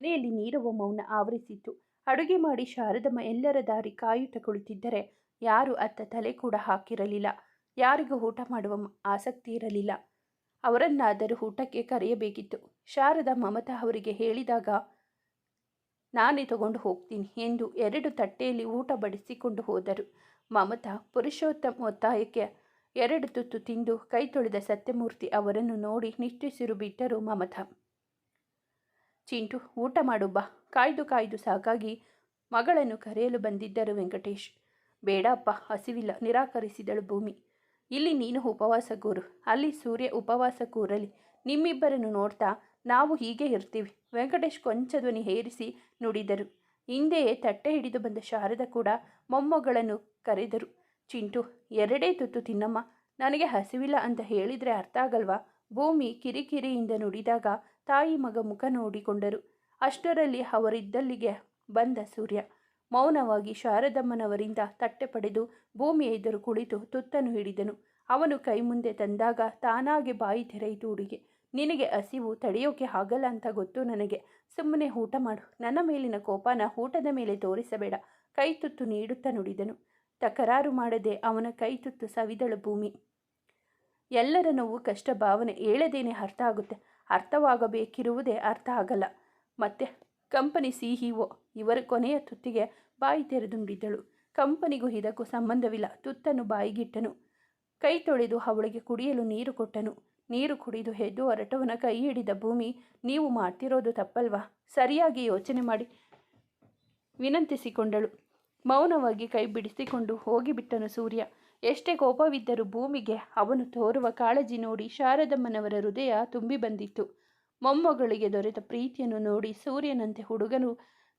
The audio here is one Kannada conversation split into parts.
ಮನೆಯಲ್ಲಿ ನೀರವ ಮೌನ ಆವರಿಸಿತ್ತು. ಅಡುಗೆ ಮಾಡಿ ಶಾರದಮ್ಮ ಎಲ್ಲರ ದಾರಿ ಕಾಯುತ್ತಾ ಕುಳಿತಿದ್ದರೆ ಯಾರು ಅತ್ತ ತಲೆ ಕೂಡ ಹಾಕಿರಲಿಲ್ಲ. ಯಾರಿಗೂ ಊಟ ಮಾಡುವ ಆಸಕ್ತಿ ಇರಲಿಲ್ಲ. ಅವರನ್ನಾದರೂ ಊಟಕ್ಕೆ ಕರೆಯಬೇಕಿತ್ತು. ಶಾರದ ಮಮತಾ ಅವರಿಗೆ ಹೇಳಿದಾಗ, ನಾನೇ ತಗೊಂಡು ಹೋಗ್ತೀನಿ ಎಂದು ಎರಡು ತಟ್ಟೆಯಲ್ಲಿ ಊಟ ಬಡಿಸಿಕೊಂಡು ಹೋದರು. ಮಮತಾ ಪುರುಷೋತ್ತಮ ಒತ್ತಾಯಕ್ಕೆ ಎರಡು ತುತ್ತು ತಿಂದು ಕೈ ತೊಳೆದ ಸತ್ಯಮೂರ್ತಿ ಅವರನ್ನು ನೋಡಿ ನಿಷ್ಠಿಸಿರು ಬಿಟ್ಟರು ಮಮತಾ. ಚಿಂಟು, ಊಟ ಮಾಡು ಬಾ. ಕಾಯ್ದು ಕಾಯ್ದು ಸಾಕಾಗಿ ಮಗಳನ್ನು ಕರೆಯಲು ಬಂದಿದ್ದರು ವೆಂಕಟೇಶ್. ಬೇಡ ಅಪ್ಪ, ಹಸಿವಿಲ್ಲ. ನಿರಾಕರಿಸಿದಳು ಭೂಮಿ. ಇಲ್ಲಿ ನೀನು ಉಪವಾಸ ಕೂರು. ಅಲ್ಲಿ ಸೂರ್ಯ ಉಪವಾಸ ಕೂರಲಿ. ನಿಮ್ಮಿಬ್ಬರನ್ನು ನೋಡ್ತಾ ನಾವು ಹೀಗೆ ಇರ್ತೀವಿ ವೆಂಕಟೇಶ್ ಕೊಂಚ ಧ್ವನಿ ಹೇರಿಸಿ ನುಡಿದರು. ಹಿಂದೆಯೇ ತಟ್ಟೆ ಹಿಡಿದು ಬಂದ ಶಾರದ ಕೂಡ ಮೊಮ್ಮಗಳನ್ನು ಕರೆದರು. ಚಿಂಟು, ಎರಡೇ ತುತ್ತು ತಿನ್ನಮ್ಮ. ನನಗೆ ಹಸಿವಿಲ್ಲ ಅಂತ ಹೇಳಿದರೆ ಅರ್ಥ ಆಗಲ್ವಾ ಭೂಮಿ ಕಿರಿಕಿರಿಯಿಂದ ನುಡಿದಾಗ ತಾಯಿ ಮಗ ಮುಖ ನೋಡಿಕೊಂಡರು. ಅಷ್ಟರಲ್ಲಿ ಅವರಿದ್ದಲ್ಲಿಗೆ ಬಂದ ಸೂರ್ಯ. ಮೌನವಾಗಿ ಶಾರದಮ್ಮನವರಿಂದ ತಟ್ಟೆ ಪಡೆದು ಭೂಮಿಯ ಎದುರು ಕುಳಿತು ತುತ್ತನ್ನು ಹಿಡಿದನು. ಅವನು ಕೈ ಮುಂದೆ ತಂದಾಗ ತಾನಾಗೆ ಬಾಯಿ ತೆರೆಯಿತು ಹುಡುಗಿ. ನಿನಗೆ ಹಸಿವು ತಡೆಯೋಕೆ ಆಗಲ್ಲ ಅಂತ ಗೊತ್ತು ನನಗೆ. ಸುಮ್ಮನೆ ಊಟ ಮಾಡು. ನನ್ನ ಮೇಲಿನ ಕೋಪನ ಊಟದ ಮೇಲೆ ತೋರಿಸಬೇಡ. ಕೈ ತುತ್ತು ನೀಡುತ್ತಾ ನುಡಿದನು. ತಕರಾರು ಮಾಡದೆ ಅವನ ಕೈ ತುತ್ತು ಸವಿದಳು ಭೂಮಿ. ಎಲ್ಲರ ನೋವು ಕಷ್ಟ ಭಾವನೆ ಹೇಳದೇನೆ ಅರ್ಥ ಆಗುತ್ತೆ. ಅರ್ಥವಾಗಬೇಕಿರುವುದೇ ಅರ್ಥ ಆಗಲ್ಲ. ಮತ್ತೆ ಕಂಪನಿ ಸಿಇಒ ಇವರ ಕೊನೆಯ ತುತ್ತಿಗೆ ಬಾಯಿ ತೆರೆದು ನುಡಿದಳು ಕಂಪನಿಗೂ ಇದಕ್ಕೂ ಸಂಬಂಧವಿಲ್ಲ. ತುತ್ತನ್ನು ಬಾಯಿಗಿಟ್ಟನು. ಕೈ ತೊಳೆದು ಅವಳಿಗೆ ಕುಡಿಯಲು ನೀರು ಕೊಟ್ಟನು. ನೀರು ಕುಡಿದು ಹೆದ್ದು ಹೊರಟವನ ಕೈ ಹಿಡಿದ ಭೂಮಿ, ನೀವು ಮಾಡ್ತಿರೋದು ತಪ್ಪಲ್ವಾ? ಸರಿಯಾಗಿ ಯೋಚನೆ ಮಾಡಿ. ವಿನಂತಿಸಿಕೊಂಡಳು. ಮೌನವಾಗಿ ಕೈ ಬಿಡಿಸಿಕೊಂಡು ಹೋಗಿಬಿಟ್ಟನು ಸೂರ್ಯ. ಎಷ್ಟೇ ಕೋಪವಿದ್ದರೂ ಭೂಮಿಗೆ ಅವನು ತೋರುವ ಕಾಳಜಿ ನೋಡಿ ಶಾರದಮ್ಮನವರ ಹೃದಯ ತುಂಬಿ ಬಂದಿತ್ತು. ಮೊಮ್ಮಗಳಿಗೆ ದೊರೆತ ಪ್ರೀತಿಯನ್ನು ನೋಡಿ ಸೂರ್ಯನಂತೆ ಹುಡುಗನು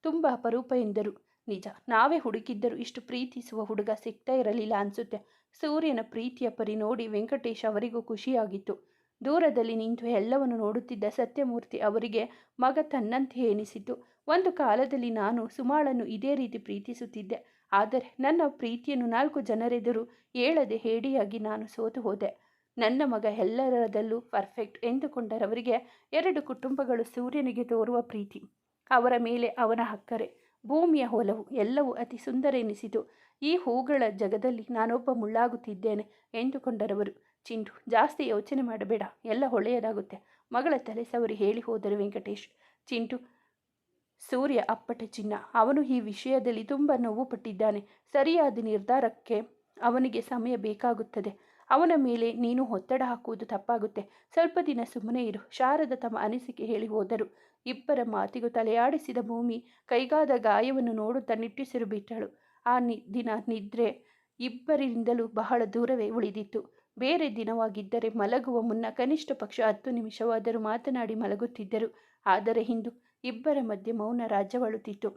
ತುಂಬ ಅಪರೂಪ ಎಂದರು. ನಿಜ, ನಾವೇ ಹುಡುಕಿದ್ದರೂ ಇಷ್ಟು ಪ್ರೀತಿಸುವ ಹುಡುಗ ಸಿಗ್ತಾ ಇರಲಿಲ್ಲ ಅನಿಸುತ್ತೆ. ಸೂರ್ಯನ ಪ್ರೀತಿಯ ಪರಿ ನೋಡಿ ವೆಂಕಟೇಶ್ ಅವರಿಗೂ ಖುಷಿಯಾಗಿತ್ತು. ದೂರದಲ್ಲಿ ನಿಂತು ಎಲ್ಲವನ್ನು ನೋಡುತ್ತಿದ್ದ ಸತ್ಯಮೂರ್ತಿ ಅವರಿಗೆ ಮಗ ತನ್ನಂತೆ ಎನಿಸಿತು ಒಂದು ಕಾಲದಲ್ಲಿ ನಾನು ಸುಮಾಳನ್ನು ಇದೇ ರೀತಿ ಪ್ರೀತಿಸುತ್ತಿದ್ದೆ. ಆದರೆ ನನ್ನ ಪ್ರೀತಿಯನ್ನು ನಾಲ್ಕು ಜನರೆದುರು ಹೇಳದೆ ಹೇಡಿಯಾಗಿ ನಾನು ಸೋತು ಹೋದೆ. ನನ್ನ ಮಗ ಎಲ್ಲರದಲ್ಲೂ ಪರ್ಫೆಕ್ಟ್ ಎಂದುಕೊಂಡರವರಿಗೆ ಎರಡು ಕುಟುಂಬಗಳು ಸೂರ್ಯನಿಗೆ ತೋರುವ ಪ್ರೀತಿ. ಅವರ ಮೇಲೆ ಅವನ ಹಕ್ಕರೆ. ಭೂಮಿಯ ಹೊಲವು ಎಲ್ಲವೂ ಅತಿ ಸುಂದರ ಎನಿಸಿತು. ಈ ಹೂಗಳ ಜಗದಲ್ಲಿ ನಾನೊಬ್ಬ ಮುಳ್ಳಾಗುತ್ತಿದ್ದೇನೆ ಎಂದುಕೊಂಡರವರು. ಚಿಂಟು, ಜಾಸ್ತಿ ಯೋಚನೆ ಮಾಡಬೇಡ. ಎಲ್ಲ ಒಳ್ಳೆಯದಾಗುತ್ತೆ. ಮಗಳ ತಲೆ ಸವರಿ ಹೇಳಿ ಹೋದರು ವೆಂಕಟೇಶ್. ಚಿಂಟು ಸೂರ್ಯ ಅಪ್ಪಟ ಚಿನ್ನ. ಅವನು ಈ ವಿಷಯದಲ್ಲಿ ತುಂಬ ನೋವು ಪಟ್ಟಿದ್ದಾನೆ ಸರಿಯಾದ ನಿರ್ಧಾರಕ್ಕೆ ಅವನಿಗೆ ಸಮಯ ಬೇಕಾಗುತ್ತದೆ. ಅವನ ಮೇಲೆ ನೀನು ಒತ್ತಡ ಹಾಕುವುದು ತಪ್ಪಾಗುತ್ತೆ. ಸ್ವಲ್ಪ ದಿನ ಸುಮ್ಮನೆ ಇರು. ಶಾರದ ತಮ್ಮ ಅನಿಸಿಕೆ ಹೇಳಿ ಹೋದರು. ಇಬ್ಬರ ಮಾತಿಗೂ ತಲೆಯಾಡಿಸಿದ ಭೂಮಿ ಕೈಗಾದ ಗಾಯವನ್ನು ನೋಡುತ್ತಾ ನಿಟ್ಟಿಸಿರು ಬಿಟ್ಟಳು ಆ ನಿ, ದಿನ ನಿದ್ರೆ ಇಬ್ಬರಿಂದಲೂ ಬಹಳ ದೂರವೇ ಉಳಿದಿತ್ತು. ಬೇರೆ ದಿನವಾಗಿದ್ದರೆ ಮಲಗುವ ಮುನ್ನ ಕನಿಷ್ಠ ಪಕ್ಷ ಹತ್ತು ನಿಮಿಷವಾದರೂ ಮಾತನಾಡಿ ಮಲಗುತ್ತಿದ್ದರು. ಆದರೆ ಇಂದು ಇಬ್ಬರ ಮಧ್ಯೆ ಮೌನ ರಾಜ್ಯವಾಳುತ್ತಿತ್ತು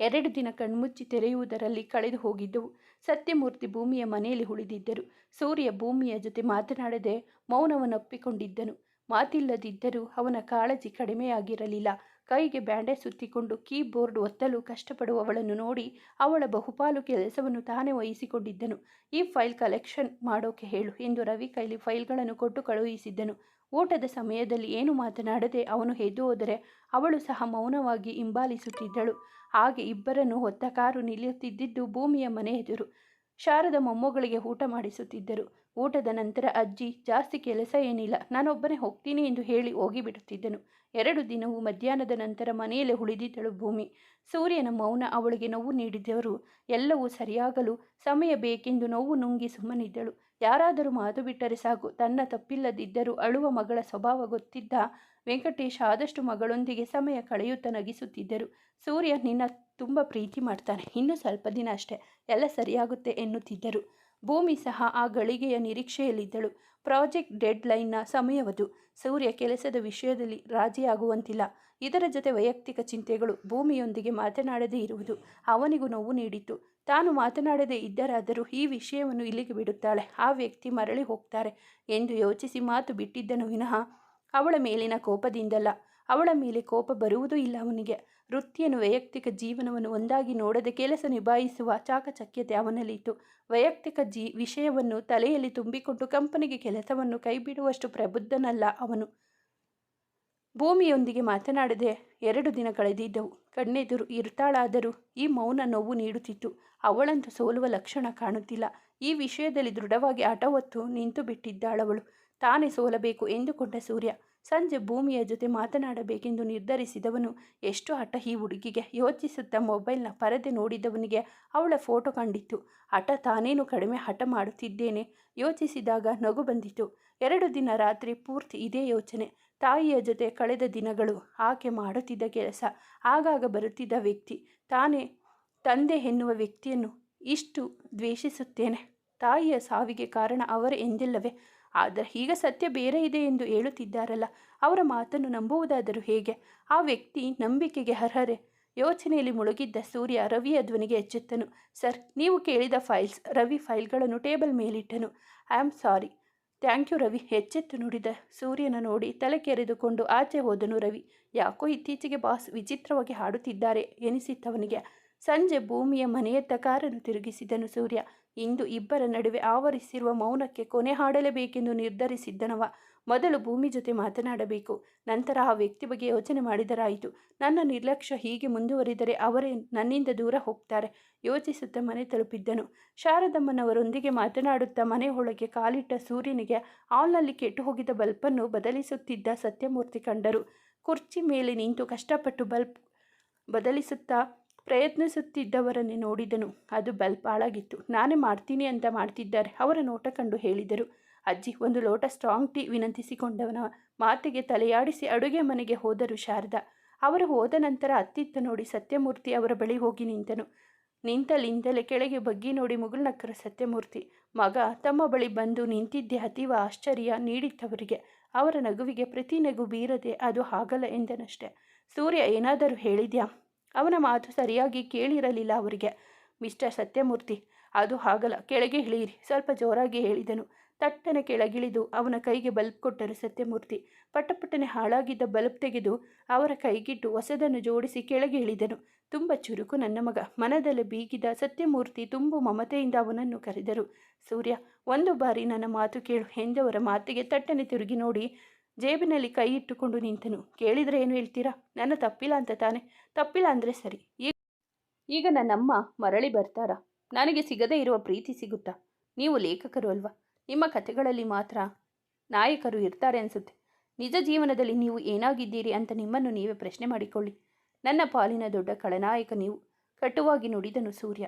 ಎರಡು ದಿನ ಕಣ್ಮುಚ್ಚಿ ತೆರೆಯುವುದರಲ್ಲಿ ಕಳೆದು ಹೋಗಿದ್ದವು ಸತ್ಯಮೂರ್ತಿ ಭೂಮಿಯ ಮನೆಯಲ್ಲಿ ಉಳಿದಿದ್ದರು. ಸೂರ್ಯ ಭೂಮಿಯ ಜೊತೆ ಮಾತನಾಡದೆ ಮೌನವನ್ನೊಪ್ಪಿಕೊಂಡಿದ್ದನು ಮಾತಿಲ್ಲದಿದ್ದರೂ ಅವನ ಕಾಳಜಿ ಕಡಿಮೆಯಾಗಿರಲಿಲ್ಲ. ಕೈಗೆ ಬ್ಯಾಂಡೇಜ್ ಸುತ್ತಿಕೊಂಡು ಕೀಬೋರ್ಡ್ ಒತ್ತಲು ಕಷ್ಟಪಡುವವಳನ್ನು ನೋಡಿ ಅವಳ ಬಹುಪಾಲು ಕೆಲಸವನ್ನು ತಾನೇ ವಹಿಸಿಕೊಂಡಿದ್ದನು. ಈ ಫೈಲ್ ಕಲೆಕ್ಷನ್ ಮಾಡೋಕೆ ಹೇಳು ಎಂದು ರವಿ ಕೈಲಿ ಫೈಲ್ಗಳನ್ನು ಕೊಟ್ಟು ಕಳುಹಿಸಿದ್ದನು. ಊಟದ ಸಮಯದಲ್ಲಿ ಏನು ಮಾತನಾಡದೆ ಅವನು ಎದ್ದು ಹೋದರೆ ಅವಳು ಸಹ ಮೌನವಾಗಿ ಹಿಂಬಾಲಿಸುತ್ತಿದ್ದಳು. ಹಾಗೆ ಇಬ್ಬರನ್ನು ಹೊತ್ತ ಕಾರು ನಿಲ್ಲುತ್ತಿದ್ದಿದ್ದು ಭೂಮಿಯ ಮನೆ ಎದುರು ಶಾರದ ಮೊಮ್ಮಗಳಿಗೆ ಊಟ ಮಾಡಿಸುತ್ತಿದ್ದರು. ಊಟದ ನಂತರ ಅಜ್ಜಿ, ಜಾಸ್ತಿ ಕೆಲಸ ಏನಿಲ್ಲ, ನಾನೊಬ್ಬನೇ ಹೋಗ್ತೀನಿ ಎಂದು ಹೇಳಿ ಹೋಗಿಬಿಡುತ್ತಿದ್ದನು. ಎರಡು ದಿನವೂ ಮಧ್ಯಾಹ್ನದ ನಂತರ ಮನೆಯಲ್ಲೇ ಉಳಿದಿದ್ದಳು ಭೂಮಿ. ಸೂರ್ಯನ ಮೌನ ಅವಳಿಗೆ ನೋವು ನೀಡಿದವರು ಎಲ್ಲವೂ ಸರಿಯಾಗಲು ಸಮಯ ಬೇಕೆಂದು ನೋವು ನುಂಗಿ ಸುಮ್ಮನಿದ್ದಳು. ಯಾರಾದರೂ ಮಾತು ಬಿಟ್ಟರೆ ಸಾಕು. ತನ್ನ ತಪ್ಪಿಲ್ಲದಿದ್ದರೂ ಅಳುವ ಮಗಳ ಸ್ವಭಾವ ಗೊತ್ತಿದ್ದ ವೆಂಕಟೇಶ ಆದಷ್ಟು ಮಗಳೊಂದಿಗೆ ಸಮಯ ಕಳೆಯುತ್ತಾ ನಗಿಸುತ್ತಿದ್ದರು. ಸೂರ್ಯ, ನಿನ್ನ ತುಂಬ ಪ್ರೀತಿ ಮಾಡ್ತಾನೆ. ಇನ್ನು ಸ್ವಲ್ಪ ದಿನ ಅಷ್ಟೇ. ಎಲ್ಲ ಸರಿಯಾಗುತ್ತೆ ಎನ್ನುತ್ತಿದ್ದರು. ಭೂಮಿ ಸಹ ಆ ಗಳಿಗೆಯ ನಿರೀಕ್ಷೆಯಲ್ಲಿದ್ದಳು. ಪ್ರಾಜೆಕ್ಟ್ ಡೆಡ್ ಲೈನ್ನ ಸಮಯವದು. ಸೂರ್ಯ ಕೆಲಸದ ವಿಷಯದಲ್ಲಿ ರಾಜಿಯಾಗುವಂತಿಲ್ಲ. ಇದರ ಜೊತೆ ವೈಯಕ್ತಿಕ ಚಿಂತೆಗಳು. ಭೂಮಿಯೊಂದಿಗೆ ಮಾತನಾಡದೇ ಇರುವುದು ಅವನಿಗೂ ನೋವು ನೀಡಿತು ತಾನು ಮಾತನಾಡದೇ ಇದ್ದರಾದರೂ ಈ ವಿಷಯವನ್ನು ಇಲ್ಲಿಗೆ ಬಿಡುತ್ತಾಳೆ. ಆ ವ್ಯಕ್ತಿ ಮರಳಿ ಹೋಗ್ತಾರೆ ಎಂದು ಯೋಚಿಸಿ ಮಾತು ಬಿಟ್ಟಿದ್ದನು ವಿನಃ ಅವಳ ಮೇಲಿನ ಕೋಪದಿಂದಲ್ಲ. ಅವಳ ಮೇಲೆ ಕೋಪ ಬರುವುದೂ ಇಲ್ಲ ಅವನಿಗೆ. ವೃತ್ತಿಯನ್ನು ವೈಯಕ್ತಿಕ ಜೀವನವನ್ನು ಒಂದಾಗಿ ನೋಡದೆ ಕೆಲಸ ನಿಭಾಯಿಸುವ ಚಾಕಚಕ್ಯತೆ ಅವನಲ್ಲಿತ್ತು. ವೈಯಕ್ತಿಕ ಜೀ, ವಿಷಯವನ್ನು ತಲೆಯಲ್ಲಿ ತುಂಬಿಕೊಂಡು ಕಂಪನಿಗೆ ಕೆಲಸವನ್ನು ಕೈಬಿಡುವಷ್ಟು ಪ್ರಬುದ್ಧನಲ್ಲ ಅವನು. ಭೂಮಿಯೊಂದಿಗೆ ಮಾತನಾಡದೆ ಎರಡು ದಿನ ಕಳೆದಿದ್ದವು. ಕಣ್ಣೆದುರು ಇರ್ತಾಳಾದರೂ ಈ ಮೌನ ನೋವು ನೀಡುತ್ತಿತ್ತು. ಅವಳಂತೂ ಸೋಲುವ ಲಕ್ಷಣ ಕಾಣುತ್ತಿಲ್ಲ. ಈ ವಿಷಯದಲ್ಲಿ ದೃಢವಾಗಿ ಹಠವತ್ತು ನಿಂತು ಬಿಟ್ಟಿದ್ದಾಳವಳು. ತಾನೇ ಸೋಲಬೇಕು ಎಂದುಕೊಂಡ ಸೂರ್ಯ. ಸಂಜೆ ಭೂಮಿಯ ಜೊತೆ ಮಾತನಾಡಬೇಕೆಂದು ನಿರ್ಧರಿಸಿದವನು ಎಷ್ಟು ಹಠ ಈ ಹುಡುಗಿಗೆ. ಯೋಚಿಸುತ್ತಾ ಮೊಬೈಲ್ನ ಪರದೆ ನೋಡಿದವನಿಗೆ ಅವಳ ಫೋಟೋ ಕಂಡಿತ್ತು. ಹಠ ತಾನೇನು ಕಡಿಮೆ ಹಠ ಮಾಡುತ್ತಿದ್ದೇನೆ? ಯೋಚಿಸಿದಾಗ ನಗು ಬಂದಿತು. ಎರಡು ದಿನ ರಾತ್ರಿ ಪೂರ್ತಿ ಇದೇ ಯೋಚನೆ. ತಾಯಿಯ ಜೊತೆ ಕಳೆದ ದಿನಗಳು ಆಕೆ ಮಾಡುತ್ತಿದ್ದ ಕೆಲಸ, ಆಗಾಗ ಬರುತ್ತಿದ್ದ ವ್ಯಕ್ತಿ. ತಾನೇ ತಂದೆ ಎನ್ನುವ ವ್ಯಕ್ತಿಯನ್ನು ಇಷ್ಟು ದ್ವೇಷಿಸುತ್ತೇನೆ. ತಾಯಿಯ ಸಾವಿಗೆ ಕಾರಣ ಅವರ ಎಂದಿಲ್ಲವೇ? ಆದರೆ ಈಗ ಸತ್ಯ ಬೇರೆ ಇದೆ ಎಂದು ಹೇಳುತ್ತಿದ್ದಾರಲ್ಲ, ಅವರ ಮಾತನ್ನು ನಂಬುವುದಾದರೂ ಹೇಗೆ? ಆ ವ್ಯಕ್ತಿ ನಂಬಿಕೆಗೆ ಅರ್ಹರೆ? ಯೋಚನೆಯಲ್ಲಿ ಮುಳುಗಿದ್ದ ಸೂರ್ಯ ರವಿಯ ಧ್ವನಿಗೆ ಎಚ್ಚೆತ್ತನು. ಸರ್, ನೀವು ಕೇಳಿದ ಫೈಲ್ಸ್, ರವಿ ಫೈಲ್ಗಳನ್ನು table ಮೇಲಿಟ್ಟನು. I am sorry. Thank you Ravi ಎಚ್ಚೆತ್ತು ನುಡಿದ ಸೂರ್ಯನ ನೋಡಿ ತಲೆ ಕೆರೆದುಕೊಂಡು ಆಚೆ ಹೋದನು ರವಿ. ಯಾಕೋ ಇತ್ತೀಚೆಗೆ ಬಾಸ್ ವಿಚಿತ್ರವಾಗಿ ಹಾಡುತ್ತಿದ್ದಾರೆ ಎನಿಸಿತ್ತವನಿಗೆ. ಸಂಜೆ ಭೂಮಿಯ ಮನೆಯತ್ತ ಕಾರನ್ನು ತಿರುಗಿಸಿದನು ಸೂರ್ಯ. ಇಂದು ಇಬ್ಬರ ನಡುವೆ ಆವರಿಸಿರುವ ಮೌನಕ್ಕೆ ಕೊನೆ ಹಾಡಲೇಬೇಕೆಂದು ನಿರ್ಧರಿಸಿದ್ದನವ. ಮೊದಲು ಭೂಮಿ ಜೊತೆ ಮಾತನಾಡಬೇಕು. ನಂತರ ಆ ವ್ಯಕ್ತಿ ಬಗ್ಗೆ ಯೋಚನೆ ಮಾಡಿದರಾಯಿತು. ನನ್ನ ನಿರ್ಲಕ್ಷ್ಯ ಹೀಗೆ ಮುಂದುವರಿದರೆ ಅವರೇ ನನ್ನಿಂದ ದೂರ ಹೋಗ್ತಾರೆ. ಯೋಚಿಸುತ್ತಾ ಮನೆ ತಲುಪಿದ್ದನು. ಶಾರದಮ್ಮನವರೊಂದಿಗೆ ಮಾತನಾಡುತ್ತಾ ಮನೆ ಒಳಗೆ ಕಾಲಿಟ್ಟ ಸೂರ್ಯನಿಗೆ ಹಾಲ್ನಲ್ಲಿ ಕೆಟ್ಟು ಹೋಗಿದ್ದ ಬಲ್ಪನ್ನು ಬದಲಿಸುತ್ತಿದ್ದ ಸತ್ಯಮೂರ್ತಿ ಕಂಡರು. ಕುರ್ಚಿ ಮೇಲೆ ನಿಂತು ಕಷ್ಟಪಟ್ಟು ಬಲ್ಬ್ ಬದಲಿಸುತ್ತಾ ಪ್ರಯತ್ನಿಸುತ್ತಿದ್ದವರನ್ನೇ ನೋಡಿದನು. ಅದು ಬಲ್ಪ್ ಹಾಳಾಗಿತ್ತು. ನಾನೇ ಮಾಡ್ತೀನಿ ಅಂತ ಮಾಡ್ತಿದ್ದಾರೆ. ಅವರ ನೋಟ ಕಂಡು ಹೇಳಿದರು. ಅಜ್ಜಿ ಒಂದು ಲೋಟ ಸ್ಟ್ರಾಂಗ್ ಟೀ ವಿನಂತಿಸಿಕೊಂಡವನ ಮಾತಿಗೆ ತಲೆಯಾಡಿಸಿ ಅಡುಗೆ ಮನೆಗೆ ಹೋದರು ಶಾರದಾ. ಅವರು ಹೋದ ನಂತರ ಅತ್ತಿತ್ತ ನೋಡಿ ಸತ್ಯಮೂರ್ತಿ ಅವರ ಬಳಿ ಹೋಗಿ ನಿಂತನು. ನಿಂತಲಿಂದಲೇ ಕೆಳಗೆ ಬಗ್ಗಿ ನೋಡಿ ಮುಗುಳ್ನಕ್ಕರ ಸತ್ಯಮೂರ್ತಿ. ಮಗ, ತಮ್ಮ ಬಳಿ ಬಂದು ನಿಂತಿದ್ದೆ ಅತೀವ ಆಶ್ಚರ್ಯ ನೀಡಿತ್ತವರಿಗೆ. ಅವರ ನಗುವಿಗೆ ಪ್ರತಿ ನಗು ಬೀರದೆ ಅದು ಹಾಗಲ್ಲ ಎಂದನಷ್ಟೆ. ಸೂರ್ಯ, ಏನಾದರೂ ಹೇಳಿದ್ಯಾ? ಅವನ ಮಾತು ಸರಿಯಾಗಿ ಕೇಳಿರಲಿಲ್ಲ ಅವರಿಗೆ. ಮಿಸ್ಟರ್ ಸತ್ಯಮೂರ್ತಿ, ಅದು ಹಾಗಲ್ಲ, ಕೆಳಗೆ ಇಳಿಯಿರಿ, ಸ್ವಲ್ಪ ಜೋರಾಗಿ ಹೇಳಿದನು. ತಟ್ಟನೆ ಕೆಳಗಿಳಿದು ಅವನ ಕೈಗೆ ಬಲ್ಬ್ ಕೊಟ್ಟರು ಸತ್ಯಮೂರ್ತಿ. ಪಟಪಟನೆ ಹಾಳಾಗಿದ್ದ ಬಲ್ಬ್ ತೆಗೆದು ಅವರ ಕೈಗಿಟ್ಟು ಹೊಸದನ್ನು ಜೋಡಿಸಿ ಕೆಳಗೆ ಇಳಿದನು. ತುಂಬ ಚುರುಕು ನನ್ನ ಮಗ. ಮನದಲ್ಲಿ ಬೀಗಿದ ಸತ್ಯಮೂರ್ತಿ ತುಂಬು ಮಮತೆಯಿಂದ ಅವನನ್ನು ಕರೆದರು. ಸೂರ್ಯ, ಒಂದು ಬಾರಿ ನನ್ನ ಮಾತು ಕೇಳು ಎಂದವರ ಮಾತಿಗೆ ತಟ್ಟನೆ ತಿರುಗಿ ನೋಡಿ ಜೇಬಿನಲ್ಲಿ ಕೈ ಇಟ್ಟುಕೊಂಡು ನಿಂತನು. ಕೇಳಿದರೆ ಏನು ಹೇಳ್ತೀರಾ? ನನ್ನ ತಪ್ಪಿಲ್ಲ ಅಂತ ತಾನೆ. ತಪ್ಪಿಲ್ಲ ಅಂದರೆ ಸರಿ. ಈಗ ಈಗ ನನ್ನಮ್ಮ ಮರಳಿ ಬರ್ತಾರಾ? ನನಗೆ ಸಿಗದೇ ಇರುವ ಪ್ರೀತಿ ಸಿಗುತ್ತಾ? ನೀವು ಲೇಖಕರು ಅಲ್ವಾ? ನಿಮ್ಮ ಕಥೆಗಳಲ್ಲಿ ಮಾತ್ರ ನಾಯಕರು ಇರ್ತಾರೆ ಅನಿಸುತ್ತೆ. ನಿಜ ಜೀವನದಲ್ಲಿ ನೀವು ಏನಾಗಿದ್ದೀರಿ ಅಂತ ನಿಮ್ಮನ್ನು ನೀವೇ ಪ್ರಶ್ನೆ ಮಾಡಿಕೊಳ್ಳಿ. ನನ್ನ ಪಾಲಿನ ದೊಡ್ಡ ಖಳನಾಯಕ ನೀವು. ಕಟುವಾಗಿ ನುಡಿದನು ಸೂರ್ಯ.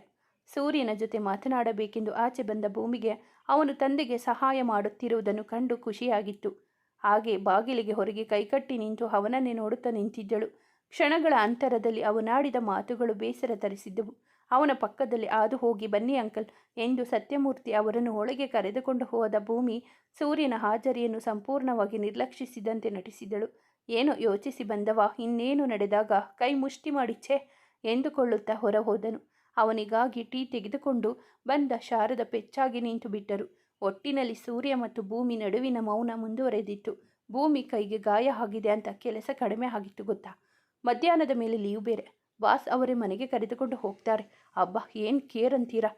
ಸೂರ್ಯನ ಜೊತೆ ಮಾತನಾಡಬೇಕೆಂದು ಆಚೆ ಬಂದ ಭೂಮಿಗೆ ಅವನು ತಂದೆಗೆ ಸಹಾಯ ಮಾಡುತ್ತಿರುವುದನ್ನು ಕಂಡು ಖುಷಿಯಾಗಿತ್ತು. ಹಾಗೆ ಬಾಗಿಲಿಗೆ ಹೊರಗೆ ಕೈಕಟ್ಟಿ ನಿಂತು ಅವನನ್ನೇ ನೋಡುತ್ತಾ ನಿಂತಿದ್ದಳು. ಕ್ಷಣಗಳ ಅಂತರದಲ್ಲಿ ಅವನಾಡಿದ ಮಾತುಗಳು ಬೇಸರ ತರಿಸಿದ್ದವು. ಅವನ ಪಕ್ಕದಲ್ಲಿ ಆದು ಹೋಗಿ, ಬನ್ನಿ ಅಂಕಲ್ ಎಂದು ಸತ್ಯಮೂರ್ತಿ ಅವರನ್ನು ಒಳಗೆ ಕರೆದುಕೊಂಡು ಹೋದ ಭೂಮಿ ಸೂರ್ಯನ ಹಾಜರಿಯನ್ನು ಸಂಪೂರ್ಣವಾಗಿ ನಿರ್ಲಕ್ಷಿಸಿದಂತೆ ನಟಿಸಿದಳು. ಏನೋ ಯೋಚಿಸಿ ಬಂದವ, ಇನ್ನೇನು ನಡೆದಾಗ ಕೈ ಮುಷ್ಟಿ ಮಾಡಿಚ್ಛೆ ಎಂದುಕೊಳ್ಳುತ್ತಾ ಹೊರ ಹೋದನು ಅವನಿಗಾಗಿ ಟೀ ತೆಗೆದುಕೊಂಡು ಬಂದ ಶಾರದ ಪೆಚ್ಚಾಗಿ ನಿಂತು ಬಿಟ್ಟರು. ಒಟ್ಟಿನಲ್ಲಿ ಸೂರ್ಯ ಮತ್ತು ಭೂಮಿ ನಡುವಿನ ಮೌನ ಮುಂದುವರೆದಿತ್ತು. ಭೂಮಿ ಕೈಗೆ ಗಾಯ ಆಗಿದೆ ಅಂತ ಕೆಲಸ ಕಡಿಮೆ ಆಗಿತ್ತು ಗೊತ್ತಾ? ಮಧ್ಯಾಹ್ನದ ಮೇಲೆ ಲೀವ್ ಬೇರೆ. ಬಾಸ್ ಅವರೇ ಮನೆಗೆ ಕರೆದುಕೊಂಡು ಹೋಗ್ತಾರೆ. ಅಬ್ಬ, ಏನು ಕೇರ್ ಅಂತೀರಾ?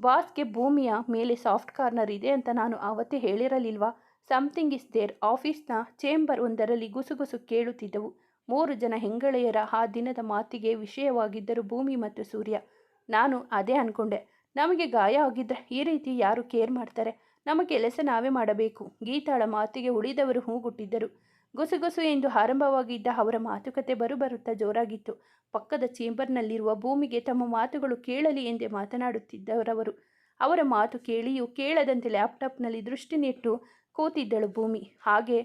ವಾಸ್ಗೆ ಭೂಮಿಯ ಮೇಲೆ ಸಾಫ್ಟ್ ಕಾರ್ನರ್ ಇದೆ ಅಂತ ನಾನು ಆವತ್ತೇ ಹೇಳಿರಲಿಲ್ವಾ? ಸಮಥಿಂಗ್ ಇಸ್ ದೇರ್ ಆಫೀಸ್ನ ಚೇಂಬರ್ ಒಂದರಲ್ಲಿ ಗುಸುಗುಸು ಕೇಳುತ್ತಿದ್ದವು. ಮೂರು ಜನ ಹೆಂಗಳೆಯರ ಆ ದಿನದ ಮಾತಿಗೆ ವಿಷಯವಾಗಿದ್ದರು ಭೂಮಿ ಮತ್ತು ಸೂರ್ಯ. ನಾನು ಅದೇ ಅನ್ಕೊಂಡೆ. ನಮಗೆ ಗಾಯ ಆಗಿದ್ದರೆ ಈ ರೀತಿ ಯಾರು ಕೇರ್ ಮಾಡ್ತಾರೆ? ನಮ್ಮ ಕೆಲಸ ನಾವೇ ಮಾಡಬೇಕು. ಗೀತಾಳ ಮಾತಿಗೆ ಉಳಿದವರು ಹೂಗುಟ್ಟಿದ್ದರು. ಗುಸುಗುಸು ಎಂದು ಆರಂಭವಾಗಿದ್ದ ಅವರ ಮಾತುಕತೆ ಬರುಬರುತ್ತಾ ಜೋರಾಗಿತ್ತು. ಪಕ್ಕದ ಚೇಂಬರ್ನಲ್ಲಿರುವ ಭೂಮಿಗೆ ತಮ್ಮ ಮಾತುಗಳು ಕೇಳಲಿ ಎಂದೇ ಮಾತನಾಡುತ್ತಿದ್ದವರವರು ಅವರ ಮಾತು ಕೇಳಿಯೂ ಕೇಳದಂತೆ ಲ್ಯಾಪ್ಟಾಪ್ನಲ್ಲಿ ದೃಷ್ಟಿ ನೆಟ್ಟು ಕೂತಿದ್ದಳು ಭೂಮಿ. ಹಾಗೆ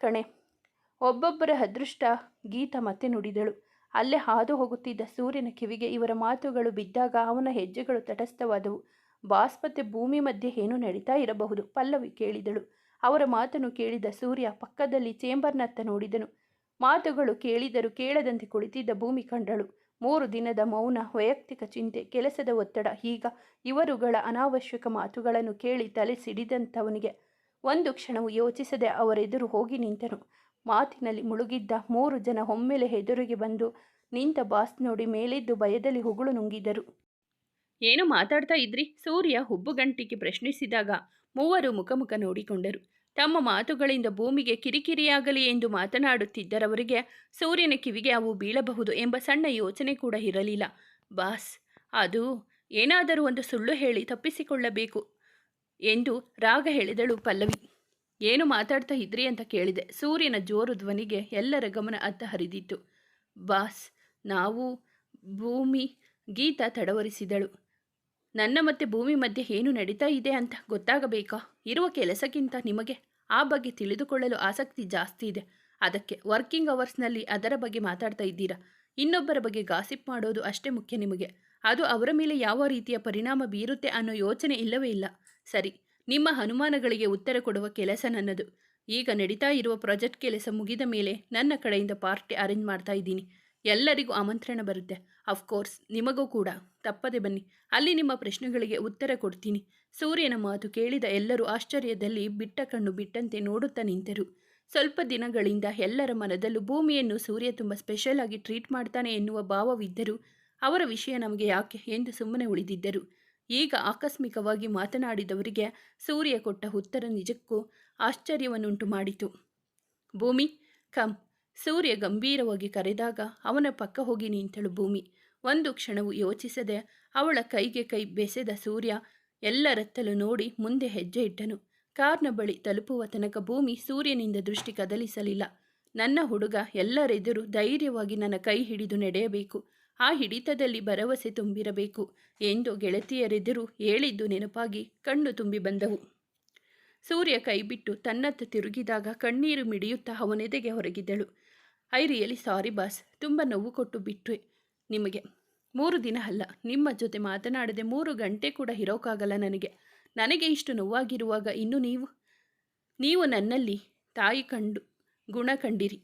ಕಣೆ, ಒಬ್ಬೊಬ್ಬರ ಅದೃಷ್ಟ ಗೀತ ಮತ್ತೆ ನುಡಿದಳು. ಅಲ್ಲೇ ಹಾದು ಹೋಗುತ್ತಿದ್ದ ಸೂರ್ಯನ ಕಿವಿಗೆ ಇವರ ಮಾತುಗಳು ಬಿದ್ದಾಗ ಅವನ ಹೆಜ್ಜೆಗಳು ತಟಸ್ಥವಾದವು. ಬಾಸ್ಪತ್ತೆ ಭೂಮಿ ಮಧ್ಯೆ ಏನೂ ನಡೀತಾ ಇರಬಹುದು, ಪಲ್ಲವಿ ಕೇಳಿದಳು. ಅವರ ಮಾತನ್ನು ಕೇಳಿದ ಸೂರ್ಯ ಪಕ್ಕದಲ್ಲಿ ಚೇಂಬರ್ನತ್ತ ನೋಡಿದನು. ಮಾತುಗಳು ಕೇಳಿದರೂ ಕೇಳದಂತೆ ಕುಳಿತಿದ್ದ ಭೂಮಿ ಕಂಡಳು. ಮೂರು ದಿನದ ಮೌನ, ವೈಯಕ್ತಿಕ ಚಿಂತೆ, ಕೆಲಸದ ಒತ್ತಡ ಈಗ ಇವರುಗಳ ಅನಾವಶ್ಯಕ ಮಾತುಗಳನ್ನು ಕೇಳಿ ತಲೆ ಸಿಡಿದಂಥವನಿಗೆ ಒಂದು ಕ್ಷಣವು ಯೋಚಿಸದೆ ಅವರೆದುರು ಹೋಗಿ ನಿಂತನು. ಮಾತಿನಲ್ಲಿ ಮುಳುಗಿದ್ದ ಮೂರು ಜನ ಒಮ್ಮೆಲೆ ಹೆದರಿಗೆ ಬಂದು ನಿಂತ ಬಾಸ್ ನೋಡಿ ಮೇಲೆದ್ದು ಭಯದಲ್ಲಿ ಹುಗುಳು ನುಂಗಿದರು. ಏನು ಮಾತಾಡ್ತಾ ಇದ್ರಿ? ಸೂರ್ಯ ಹುಬ್ಬುಗಂಟಿಗೆ ಪ್ರಶ್ನಿಸಿದಾಗ ಮೂವರು ಮುಖಮುಖ ನೋಡಿಕೊಂಡರು. ತಮ್ಮ ಮಾತುಗಳಿಂದ ಭೂಮಿಗೆ ಕಿರಿಕಿರಿಯಾಗಲಿ ಎಂದು ಮಾತನಾಡುತ್ತಿದ್ದರವರಿಗೆ ಸೂರ್ಯನ ಕಿವಿಗೆ ಅವು ಬೀಳಬಹುದು ಎಂಬ ಸಣ್ಣ ಯೋಚನೆ ಕೂಡ ಇರಲಿಲ್ಲ. ಬಾಸ್, ಅದು ಏನಾದರೂ ಒಂದು ಸುಳ್ಳು ಹೇಳಿ ತಪ್ಪಿಸಿಕೊಳ್ಳಬೇಕು ಎಂದು ರಾಗ ಹೇಳಿದಳು ಪಲ್ಲವಿ. ಏನು ಮಾತಾಡ್ತಾ ಇದ್ರಿ ಅಂತ ಕೇಳಿದೆ. ಸೂರ್ಯನ ಜೋರು ಧ್ವನಿಗೆ ಎಲ್ಲರ ಗಮನ ಅತ್ತ ಹರಿದಿತ್ತು. ಬಾಸ್, ನಾವು ಭೂಮಿ ಗೀತಾ ತಡವರಿಸಿದಳು. ನನ್ನ ಮತ್ತೆ ಭೂಮಿ ಮಧ್ಯೆ ಏನು ನಡೀತಾ ಇದೆ ಅಂತ ಗೊತ್ತಾಗಬೇಕಾ? ಇರುವ ಕೆಲಸಕ್ಕಿಂತ ನಿಮಗೆ ಆ ಬಗ್ಗೆ ತಿಳಿದುಕೊಳ್ಳಲು ಆಸಕ್ತಿ ಜಾಸ್ತಿ ಇದೆ. ಅದಕ್ಕೆ ವರ್ಕಿಂಗ್ ಅವರ್ಸ್ನಲ್ಲಿ ಅದರ ಬಗ್ಗೆ ಮಾತಾಡ್ತಾ ಇದ್ದೀರಾ? ಇನ್ನೊಬ್ಬರ ಬಗ್ಗೆ ಗಾಸಿಪ್ ಮಾಡೋದು ಅಷ್ಟೇ ಮುಖ್ಯ ನಿಮಗೆ. ಅದು ಅವರ ಮೇಲೆ ಯಾವ ರೀತಿಯ ಪರಿಣಾಮ ಬೀರುತ್ತೆ ಅನ್ನೋ ಯೋಚನೆ ಇಲ್ಲವೇ ಇಲ್ಲ. ಸರಿ, ನಿಮ್ಮ ಅನುಮಾನಗಳಿಗೆ ಉತ್ತರ ಕೊಡುವ ಕೆಲಸ ನನ್ನದು. ಈಗ ನಡೀತಾ ಇರುವ ಪ್ರಾಜೆಕ್ಟ್ ಕೆಲಸ ಮುಗಿದ ಮೇಲೆ ನನ್ನ ಕಡೆಯಿಂದ ಪಾರ್ಟಿ ಅರೇಂಜ್ ಮಾಡ್ತಾ ಇದ್ದೀನಿ. ಎಲ್ಲರಿಗೂ ಆಮಂತ್ರಣ ಬರುತ್ತೆ. ಅಫ್ಕೋರ್ಸ್ ನಿಮಗೂ ಕೂಡ. ತಪ್ಪದೆ ಬನ್ನಿ. ಅಲ್ಲಿ ನಿಮ್ಮ ಪ್ರಶ್ನೆಗಳಿಗೆ ಉತ್ತರ ಕೊಡ್ತೀನಿ. ಸೂರ್ಯನ ಮಾತು ಕೇಳಿದ ಎಲ್ಲರೂ ಆಶ್ಚರ್ಯದಲ್ಲಿ ಬಿಟ್ಟ ಕಣ್ಣು ಬಿಟ್ಟಂತೆ ನೋಡುತ್ತಾ ನಿಂತರು. ಸ್ವಲ್ಪ ದಿನಗಳಿಂದ ಎಲ್ಲರ ಮನದಲ್ಲೂ ಭೂಮಿಯನ್ನು ಸೂರ್ಯ ತುಂಬ ಸ್ಪೆಷಲ್ ಆಗಿ ಟ್ರೀಟ್ ಮಾಡ್ತಾನೆ ಎನ್ನುವ ಭಾವವಿದ್ದರೂ ಅವರ ವಿಷಯ ನಮಗೆ ಯಾಕೆ ಎಂದು ಸುಮ್ಮನೆ ಉಳಿದಿದ್ದರು. ಈಗ ಆಕಸ್ಮಿಕವಾಗಿ ಮಾತನಾಡಿದವರಿಗೆ ಸೂರ್ಯ ಕೊಟ್ಟ ಉತ್ತರ ನಿಜಕ್ಕೂ ಆಶ್ಚರ್ಯವನ್ನುಂಟು ಮಾಡಿತು. ಭೂಮಿ ಕಮ್ ಸೂರ್ಯ ಗಂಭೀರವಾಗಿ ಕರೆದಾಗ, ಅವನ ಪಕ್ಕ ಹೋಗಿ ನಿಂತಳು ಭೂಮಿ. ಒಂದು ಕ್ಷಣವು ಯೋಚಿಸದೆ ಅವಳ ಕೈಗೆ ಕೈ ಬೆಸೆದ ಸೂರ್ಯ ಎಲ್ಲರತ್ತಲು ನೋಡಿ ಮುಂದೆ ಹೆಜ್ಜೆ ಇಟ್ಟನು. ಕಾರ್ನ ಬಳಿ ತಲುಪುವ ತನಕ ಭೂಮಿ ಸೂರ್ಯನಿಂದ ದೃಷ್ಟಿ ಕದಲಿಸಲಿಲ್ಲ. ನನ್ನ ಹುಡುಗ, ಎಲ್ಲರೆದುರು ಧೈರ್ಯವಾಗಿ ನನ್ನ ಕೈ ಹಿಡಿದು ನಡೆಯಬೇಕು. ಆ ಹಿಡಿತದಲ್ಲಿ ಭರವಸೆ ತುಂಬಿರಬೇಕು ಎಂದು ಗೆಳತಿಯರೆದುರು ಹೇಳಿದ್ದು ನೆನಪಾಗಿ ಕಣ್ಣು ತುಂಬಿ ಬಂದವು. ಸೂರ್ಯ ಕೈಬಿಟ್ಟು ತನ್ನತ್ತ ತಿರುಗಿದಾಗ ಕಣ್ಣೀರು ಮಿಡಿಯುತ್ತಾ ಅವನೆದೆಗೆ ಹೊರಗಿದ್ದಳು. ಐ ರಿಯಲಿ ಸಾರಿ ಬಾಸ್, ತುಂಬ ನೋವು ಕೊಟ್ಟು ಬಿಟ್ಟೆ ನಿಮಗೆ ಮೂರು ದಿನ ಅಲ್ಲ, ನಿಮ್ಮ ಜೊತೆ ಮಾತನಾಡದೆ ಮೂರು ಗಂಟೆ ಕೂಡ ಇರೋಕ್ಕಾಗಲ್ಲ ನನಗೆ. ನನಗೆ ಇಷ್ಟು ನೋವಾಗಿರುವಾಗ ಇನ್ನು ನೀವು? ನೀವು ನನ್ನಲ್ಲಿ ತಾಯಿ ಕಂಡು, ಗುಣ ಕಂಡಿರಿ.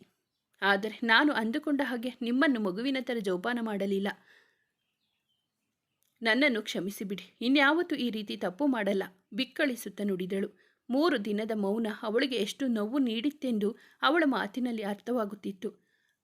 ಆದರೆ ನಾನು ಅಂದುಕೊಂಡ ಹಾಗೆ ನಿಮ್ಮನ್ನು ಮಗುವಿನ ಥರ ಜೋಪಾನ ಮಾಡಲಿಲ್ಲ. ನನ್ನನ್ನು ಕ್ಷಮಿಸಿಬಿಡಿ ಇನ್ಯಾವತ್ತೂ ಈ ರೀತಿ ತಪ್ಪು ಮಾಡಲ್ಲ. ಬಿಕ್ಕಳಿಸುತ್ತ ನುಡಿದಳು. ಮೂರು ದಿನದ ಮೌನ ಅವಳಿಗೆ ಎಷ್ಟು ನೋವು ನೀಡಿತ್ತೆಂದು ಅವಳ ಮಾತಿನಲ್ಲಿ ಅರ್ಥವಾಗುತ್ತಿತ್ತು.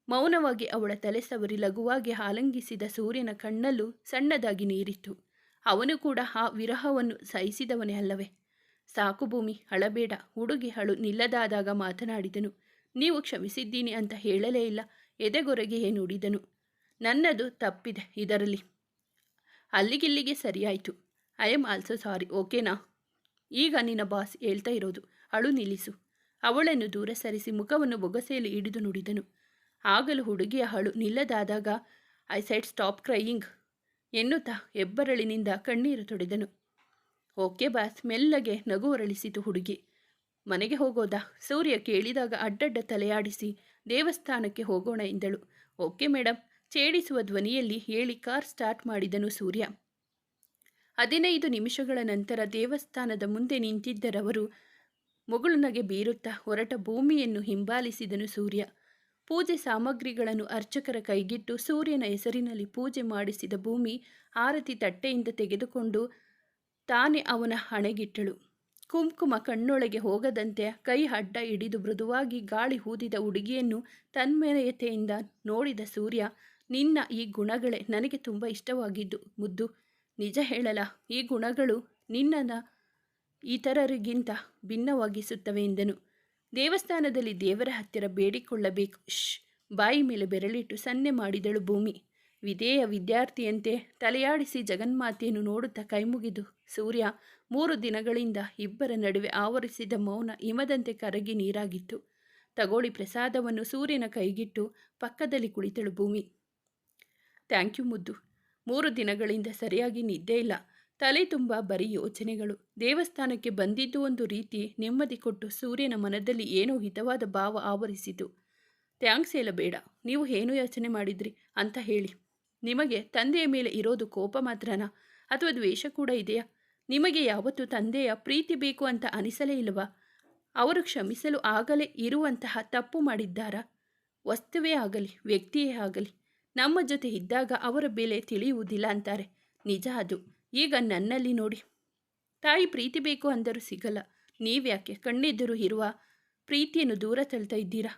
ಮೌನವಾಗಿ ಅವಳ ತಲೆ ಸವರಿ ಲಘುವಾಗಿ ಆಲಂಗಿಸಿದ ಸೂರ್ಯನ ಕಣ್ಣಲ್ಲೂ ಸಣ್ಣದಾಗಿ ನೀರಿತ್ತು. ಅವನು ಕೂಡ ಆ ವಿರಹವನ್ನು ಸಹಿಸಿದವನೇ ಅಲ್ಲವೇ? ಸಾಕು ಭೂಮಿ, ಅಳಬೇಡ. ಹುಡುಗಿ ಅಳು ನಿಲ್ಲದಾದಾಗ ಮಾತನಾಡಿದನು. ನೀವು ಕ್ಷಮಿಸಿದ್ದೀನಿ ಅಂತ ಹೇಳಲೇ ಇಲ್ಲ. ಎದೆಗೊರಗೆ ನುಡಿದನು ನನ್ನದು ತಪ್ಪಿದೆ ಇದರಲ್ಲಿ. ಅಲ್ಲಿಗಿಲ್ಲಿಗೆ ಸರಿಯಾಯಿತು. ಐ ಆಮ್ ಆಲ್ಸೋ ಸಾರಿ ಓಕೆನಾ ಈಗ ನಿನ್ನ ಬಾಸ್ ಹೇಳ್ತಾ ಇರೋದು, ಅಳು ನಿಲ್ಲಿಸು. ಅವಳನ್ನು ದೂರ ಸರಿಸಿ ಮುಖವನ್ನು ಬೊಗಸೆಯಲ್ಲಿ ಹಿಡಿದು ನುಡಿದನು. ಆಗಲೂ ಹುಡುಗಿಯ ಹಳು ನಿಲ್ಲದಾದಾಗ ಐ ಸೈಡ್ ಸ್ಟಾಪ್ ಕ್ರೈಯಿಂಗ್ ಎನ್ನುತ್ತಾ ಹೆಬ್ಬರಳಿನಿಂದ ಕಣ್ಣೀರು ತೊಡೆದನು. ಓಕೆ ಬಾಸ್, ಮೆಲ್ಲಗೆ ನಗು ಹೊರಳಿಸಿತು ಹುಡುಗಿ. ಮನೆಗೆ ಹೋಗೋದಾ? ಸೂರ್ಯ ಕೇಳಿದಾಗ ಅಡ್ಡಡ್ಡ ತಲೆಯಾಡಿಸಿ, ದೇವಸ್ಥಾನಕ್ಕೆ ಹೋಗೋಣ ಎಂದಳು. ಓಕೆ ಮೇಡಮ್ ಚೇಡಿಸುವ ಧ್ವನಿಯಲ್ಲಿ ಹೇಳಿ ಕಾರ್ ಸ್ಟಾರ್ಟ್ ಮಾಡಿದನು ಸೂರ್ಯ. ಹದಿನೈದು ನಿಮಿಷಗಳ ನಂತರ ದೇವಸ್ಥಾನದ ಮುಂದೆ ನಿಂತಿದ್ದರವರು ಮುಗುಳುನಗೆ ಬೀರುತ್ತಾ ಹೊರಟ ಭೂಮಿಯನ್ನು ಹಿಂಬಾಲಿಸಿದನು ಸೂರ್ಯ. ಪೂಜೆ ಸಾಮಗ್ರಿಗಳನ್ನು ಅರ್ಚಕರ ಕೈಗಿಟ್ಟು ಸೂರ್ಯನ ಹೆಸರಿನಲ್ಲಿ ಪೂಜೆ ಮಾಡಿಸಿದ ಭೂಮಿ ಆರತಿ ತಟ್ಟೆಯಿಂದ ತೆಗೆದುಕೊಂಡು ತಾನೇ ಅವನ ಹಣೆಗಿಟ್ಟಳು. ಕುಂಕುಮ ಕಣ್ಣೊಳಗೆ ಹೋಗದಂತೆ ಕೈ ಅಡ್ಡ ಹಿಡಿದು ಮೃದುವಾಗಿ ಗಾಳಿ ಊದಿದ ಹುಡುಗಿಯನ್ನು ತನ್ಮಯತೆಯಿಂದ ನೋಡಿದ ಸೂರ್ಯ, ನಿನ್ನ ಈ ಗುಣಗಳೇ ನನಗೆ ತುಂಬ ಇಷ್ಟವಾಗಿದ್ದು. ಮುದ್ದು, ನಿಜ ಹೇಳಲ, ಈ ಗುಣಗಳು ನಿನ್ನನ್ನು ಇತರರಿಗಿಂತ ಭಿನ್ನವಾಗಿಸುತ್ತವೆ ಎಂದನು. ದೇವಸ್ಥಾನದಲ್ಲಿ ದೇವರ ಹತ್ತಿರ ಬೇಡಿಕೊಳ್ಳಬೇಕು. ಶ್ ಬಾಯಿ ಮೇಲೆ ಬೆರಳಿಟ್ಟು ಸನ್ನೆ ಮಾಡಿದಳು ಭೂಮಿ. ವಿಧೇಯ ವಿದ್ಯಾರ್ಥಿಯಂತೆ ತಲೆಯಾಡಿಸಿ ಜಗನ್ಮಾತೆಯನ್ನು ನೋಡುತ್ತಾ ಕೈಮುಗಿದು, ಸೂರ್ಯ, ಮೂರು ದಿನಗಳಿಂದ ಇಬ್ಬರ ನಡುವೆ ಆವರಿಸಿದ ಮೌನ ಹಿಮದಂತೆ ಕರಗಿ ನೀರಾಗಿತ್ತು. ತಗೋಳಿ ಪ್ರಸಾದವನ್ನು ಸೂರ್ಯನ ಕೈಗಿಟ್ಟು ಪಕ್ಕದಲ್ಲಿ ಕುಳಿತಳು ಭೂಮಿ. ಥ್ಯಾಂಕ್ ಯು ಮುದ್ದು. ಮೂರು ದಿನಗಳಿಂದ ಸರಿಯಾಗಿ ನಿದ್ದೆ ಇಲ್ಲ. ತಲೆ ತುಂಬ ಬರೀ ಯೋಚನೆಗಳು. ದೇವಸ್ಥಾನಕ್ಕೆ ಬಂದಿದ್ದು ಒಂದು ರೀತಿ ನೆಮ್ಮದಿ ಕೊಟ್ಟು ಸೂರ್ಯನ ಮನದಲ್ಲಿ ಏನೋ ಹಿತವಾದ ಭಾವ ಆವರಿಸಿತು. ಥ್ಯಾಂಕ್ಸ್ ಹೇಳ ಬೇಡ ನೀವು ಏನು ಯೋಚನೆ ಮಾಡಿದ್ರಿ? ಅಂತ ಹೇಳಿ. ನಿಮಗೆ ತಂದೆಯ ಮೇಲೆ ಇರೋದು ಕೋಪ ಮಾತ್ರನಾ? ಅಥವಾ ದ್ವೇಷ ಕೂಡ ಇದೆಯಾ? ನಿಮಗೆ ಯಾವತ್ತೂ ತಂದೆಯ ಪ್ರೀತಿ ಬೇಕು ಅಂತ ಅನಿಸಲೇ ಇಲ್ಲವಾ? ಅವರು ಕ್ಷಮಿಸಲು ಆಗಲೇ ಇರುವಂತಹ ತಪ್ಪು ಮಾಡಿದ್ದಾರಾ? ವಸ್ತುವೇ ಆಗಲಿ, ವ್ಯಕ್ತಿಯೇ ಆಗಲಿ, ನಮ್ಮ ಜೊತೆ ಇದ್ದಾಗ ಅವರ ಬೆಲೆ ತಿಳಿಯುವುದಿಲ್ಲ ಅಂತಾರೆ. ನಿಜ ಅದು. ಈಗ ನನ್ನಲ್ಲಿ ನೋಡಿ. ತಾಯಿ ಪ್ರೀತಿ ಬೇಕು ಅಂದರೂ ಸಿಗಲ್ಲ. ನೀವ್ಯಾಕೆ ಕಣ್ಣೆದುರು ಇರುವ ಪ್ರೀತಿಯನ್ನು ದೂರ ತಳ್ತಾ ಇದ್ದೀರಾ?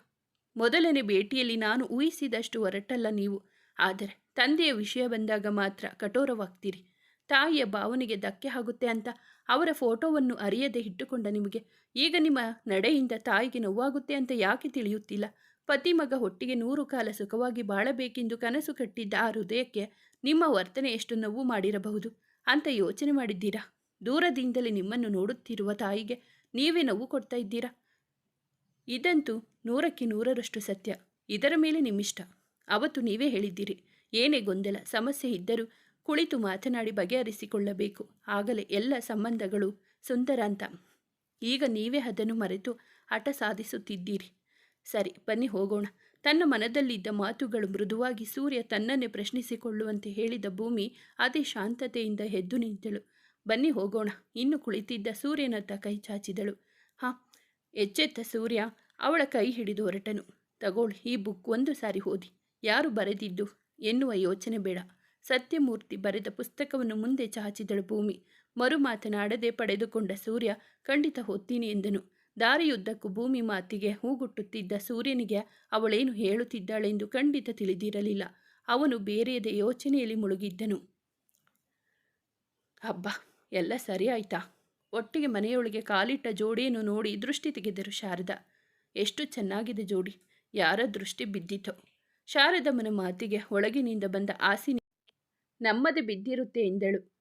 ಮೊದಲನೇ ಭೇಟಿಯಲ್ಲಿ ನಾನು ಊಹಿಸಿದಷ್ಟು ಹೊರಟಲ್ಲ ನೀವು. ಆದರೆ ತಂದೆಯ ವಿಷಯ ಬಂದಾಗ ಮಾತ್ರ ಕಠೋರವಾಗ್ತೀರಿ. ತಾಯಿಯ ಭಾವನೆಗೆ ಧಕ್ಕೆ ಆಗುತ್ತೆ ಅಂತ ಅವರ ಫೋಟೋವನ್ನು ಅರಿಯದೆ ಇಟ್ಟುಕೊಂಡ ನಿಮಗೆ. ಈಗ ನಿಮ್ಮ ನಡೆಯಿಂದ ತಾಯಿಗೆ ನೋವಾಗುತ್ತೆ ಅಂತ ಯಾಕೆ ತಿಳಿಯುತ್ತಿಲ್ಲ? ಪತಿ ಮಗ ಹೊಟ್ಟಿಗೆ ನೂರು ಕಾಲ ಸುಖವಾಗಿ ಬಾಳಬೇಕೆಂದು ಕನಸು ಕಟ್ಟಿದ್ದ ಆ ಹೃದಯಕ್ಕೆ ನಿಮ್ಮ ವರ್ತನೆ ಎಷ್ಟು ನೋವು ಮಾಡಿರಬಹುದು? ಅಂತ ಯೋಚನೆ ಮಾಡಿದ್ದೀರಾ? ದೂರದಿಂದಲೇ ನಿಮ್ಮನ್ನು ನೋಡುತ್ತಿರುವ ತಾಯಿಗೆ ನೀವೇ ನೋವು ಕೊಡ್ತಾ ಇದ್ದೀರಾ? ಇದಂತೂ ನೂರಕ್ಕೆ ನೂರರಷ್ಟು ಸತ್ಯ. ಇದರ ಮೇಲೆ ನಿಮ್ಮಿಷ್ಟ. ಅವತ್ತು ನೀವೇ ಹೇಳಿದ್ದೀರಿ. ಏನೇ ಗೊಂದಲ, ಸಮಸ್ಯೆ ಇದ್ದರೂ ಕುಳಿತು ಮಾತನಾಡಿ ಬಗೆಹರಿಸಿಕೊಳ್ಳಬೇಕು. ಆಗಲೇ ಎಲ್ಲ ಸಂಬಂಧಗಳು ಸುಂದರ ಅಂತ. ಈಗ ನೀವೇ ಅದನ್ನು ಮರೆತು ಹಠ ಸಾಧಿಸುತ್ತಿದ್ದೀರಿ. ಸರಿ, ಬನ್ನಿ ಹೋಗೋಣ. ತನ್ನ ಮನದಲ್ಲಿದ್ದ ಮಾತುಗಳು ಮೃದುವಾಗಿ ಸೂರ್ಯ ತನ್ನನ್ನೇ ಪ್ರಶ್ನಿಸಿಕೊಳ್ಳುವಂತೆ ಹೇಳಿದ ಭೂಮಿ ಅದೇ ಶಾಂತತೆಯಿಂದ ಎದ್ದು ನಿಂತಳು. ಬನ್ನಿ ಹೋಗೋಣ. ಇನ್ನು ಕುಳಿತಿದ್ದ ಸೂರ್ಯನತ್ತ ಕೈ ಚಾಚಿದಳು. ಹಾಂ, ಎಚ್ಚೆತ್ತ ಸೂರ್ಯ. ಅವಳ ಕೈ ಹಿಡಿದು ಹೊರಟನು. ತಗೋಳು, ಈ ಬುಕ್ ಒಂದು ಸಾರಿ ಓದಿ. ಯಾರು ಬರೆದಿದ್ದು ಎನ್ನುವ ಯೋಚನೆ ಬೇಡ. ಸತ್ಯಮೂರ್ತಿ ಬರೆದ ಪುಸ್ತಕವನ್ನು ಮುಂದೆ ಚಾಚಿದಳು ಭೂಮಿ. ಮರು ಮಾತನಾಡದೆ ಪಡೆದುಕೊಂಡ ಸೂರ್ಯ, ಖಂಡಿತ ಹೊತ್ತೀನಿ ಎಂದನು. ದಾರಿಯುದ್ದಕ್ಕೂ ಭೂಮಿ ಮಾತಿಗೆ ಹೂಗುಟ್ಟುತ್ತಿದ್ದ ಸೂರ್ಯನಿಗೆ ಅವಳೇನು ಹೇಳುತ್ತಿದ್ದಾಳೆಂದು ಖಂಡಿತ ತಿಳಿದಿರಲಿಲ್ಲ. ಅವನು ಬೇರೆಯದೇ ಯೋಚನೆಯಲ್ಲಿ ಮುಳುಗಿದ್ದನು. ಹಬ್ಬ ಎಲ್ಲ ಸರಿ ಆಯ್ತಾ? ಒಟ್ಟಿಗೆ ಮನೆಯೊಳಗೆ ಕಾಲಿಟ್ಟ ಜೋಡಿಯನ್ನು ನೋಡಿ ದೃಷ್ಟಿ ತೆಗೆದರು ಶಾರದ. ಎಷ್ಟು ಚೆನ್ನಾಗಿದೆ ಜೋಡಿ. ಯಾರ ದೃಷ್ಟಿ ಬಿದ್ದಿತೋ. ಮನ ಮಾತಿಗೆ ಒಳಗಿನಿಂದ ಬಂದ ಆಸಿನಿ ನಮ್ಮದೇ ಬಿದ್ದಿರುತ್ತೆ ಎಂದಳು.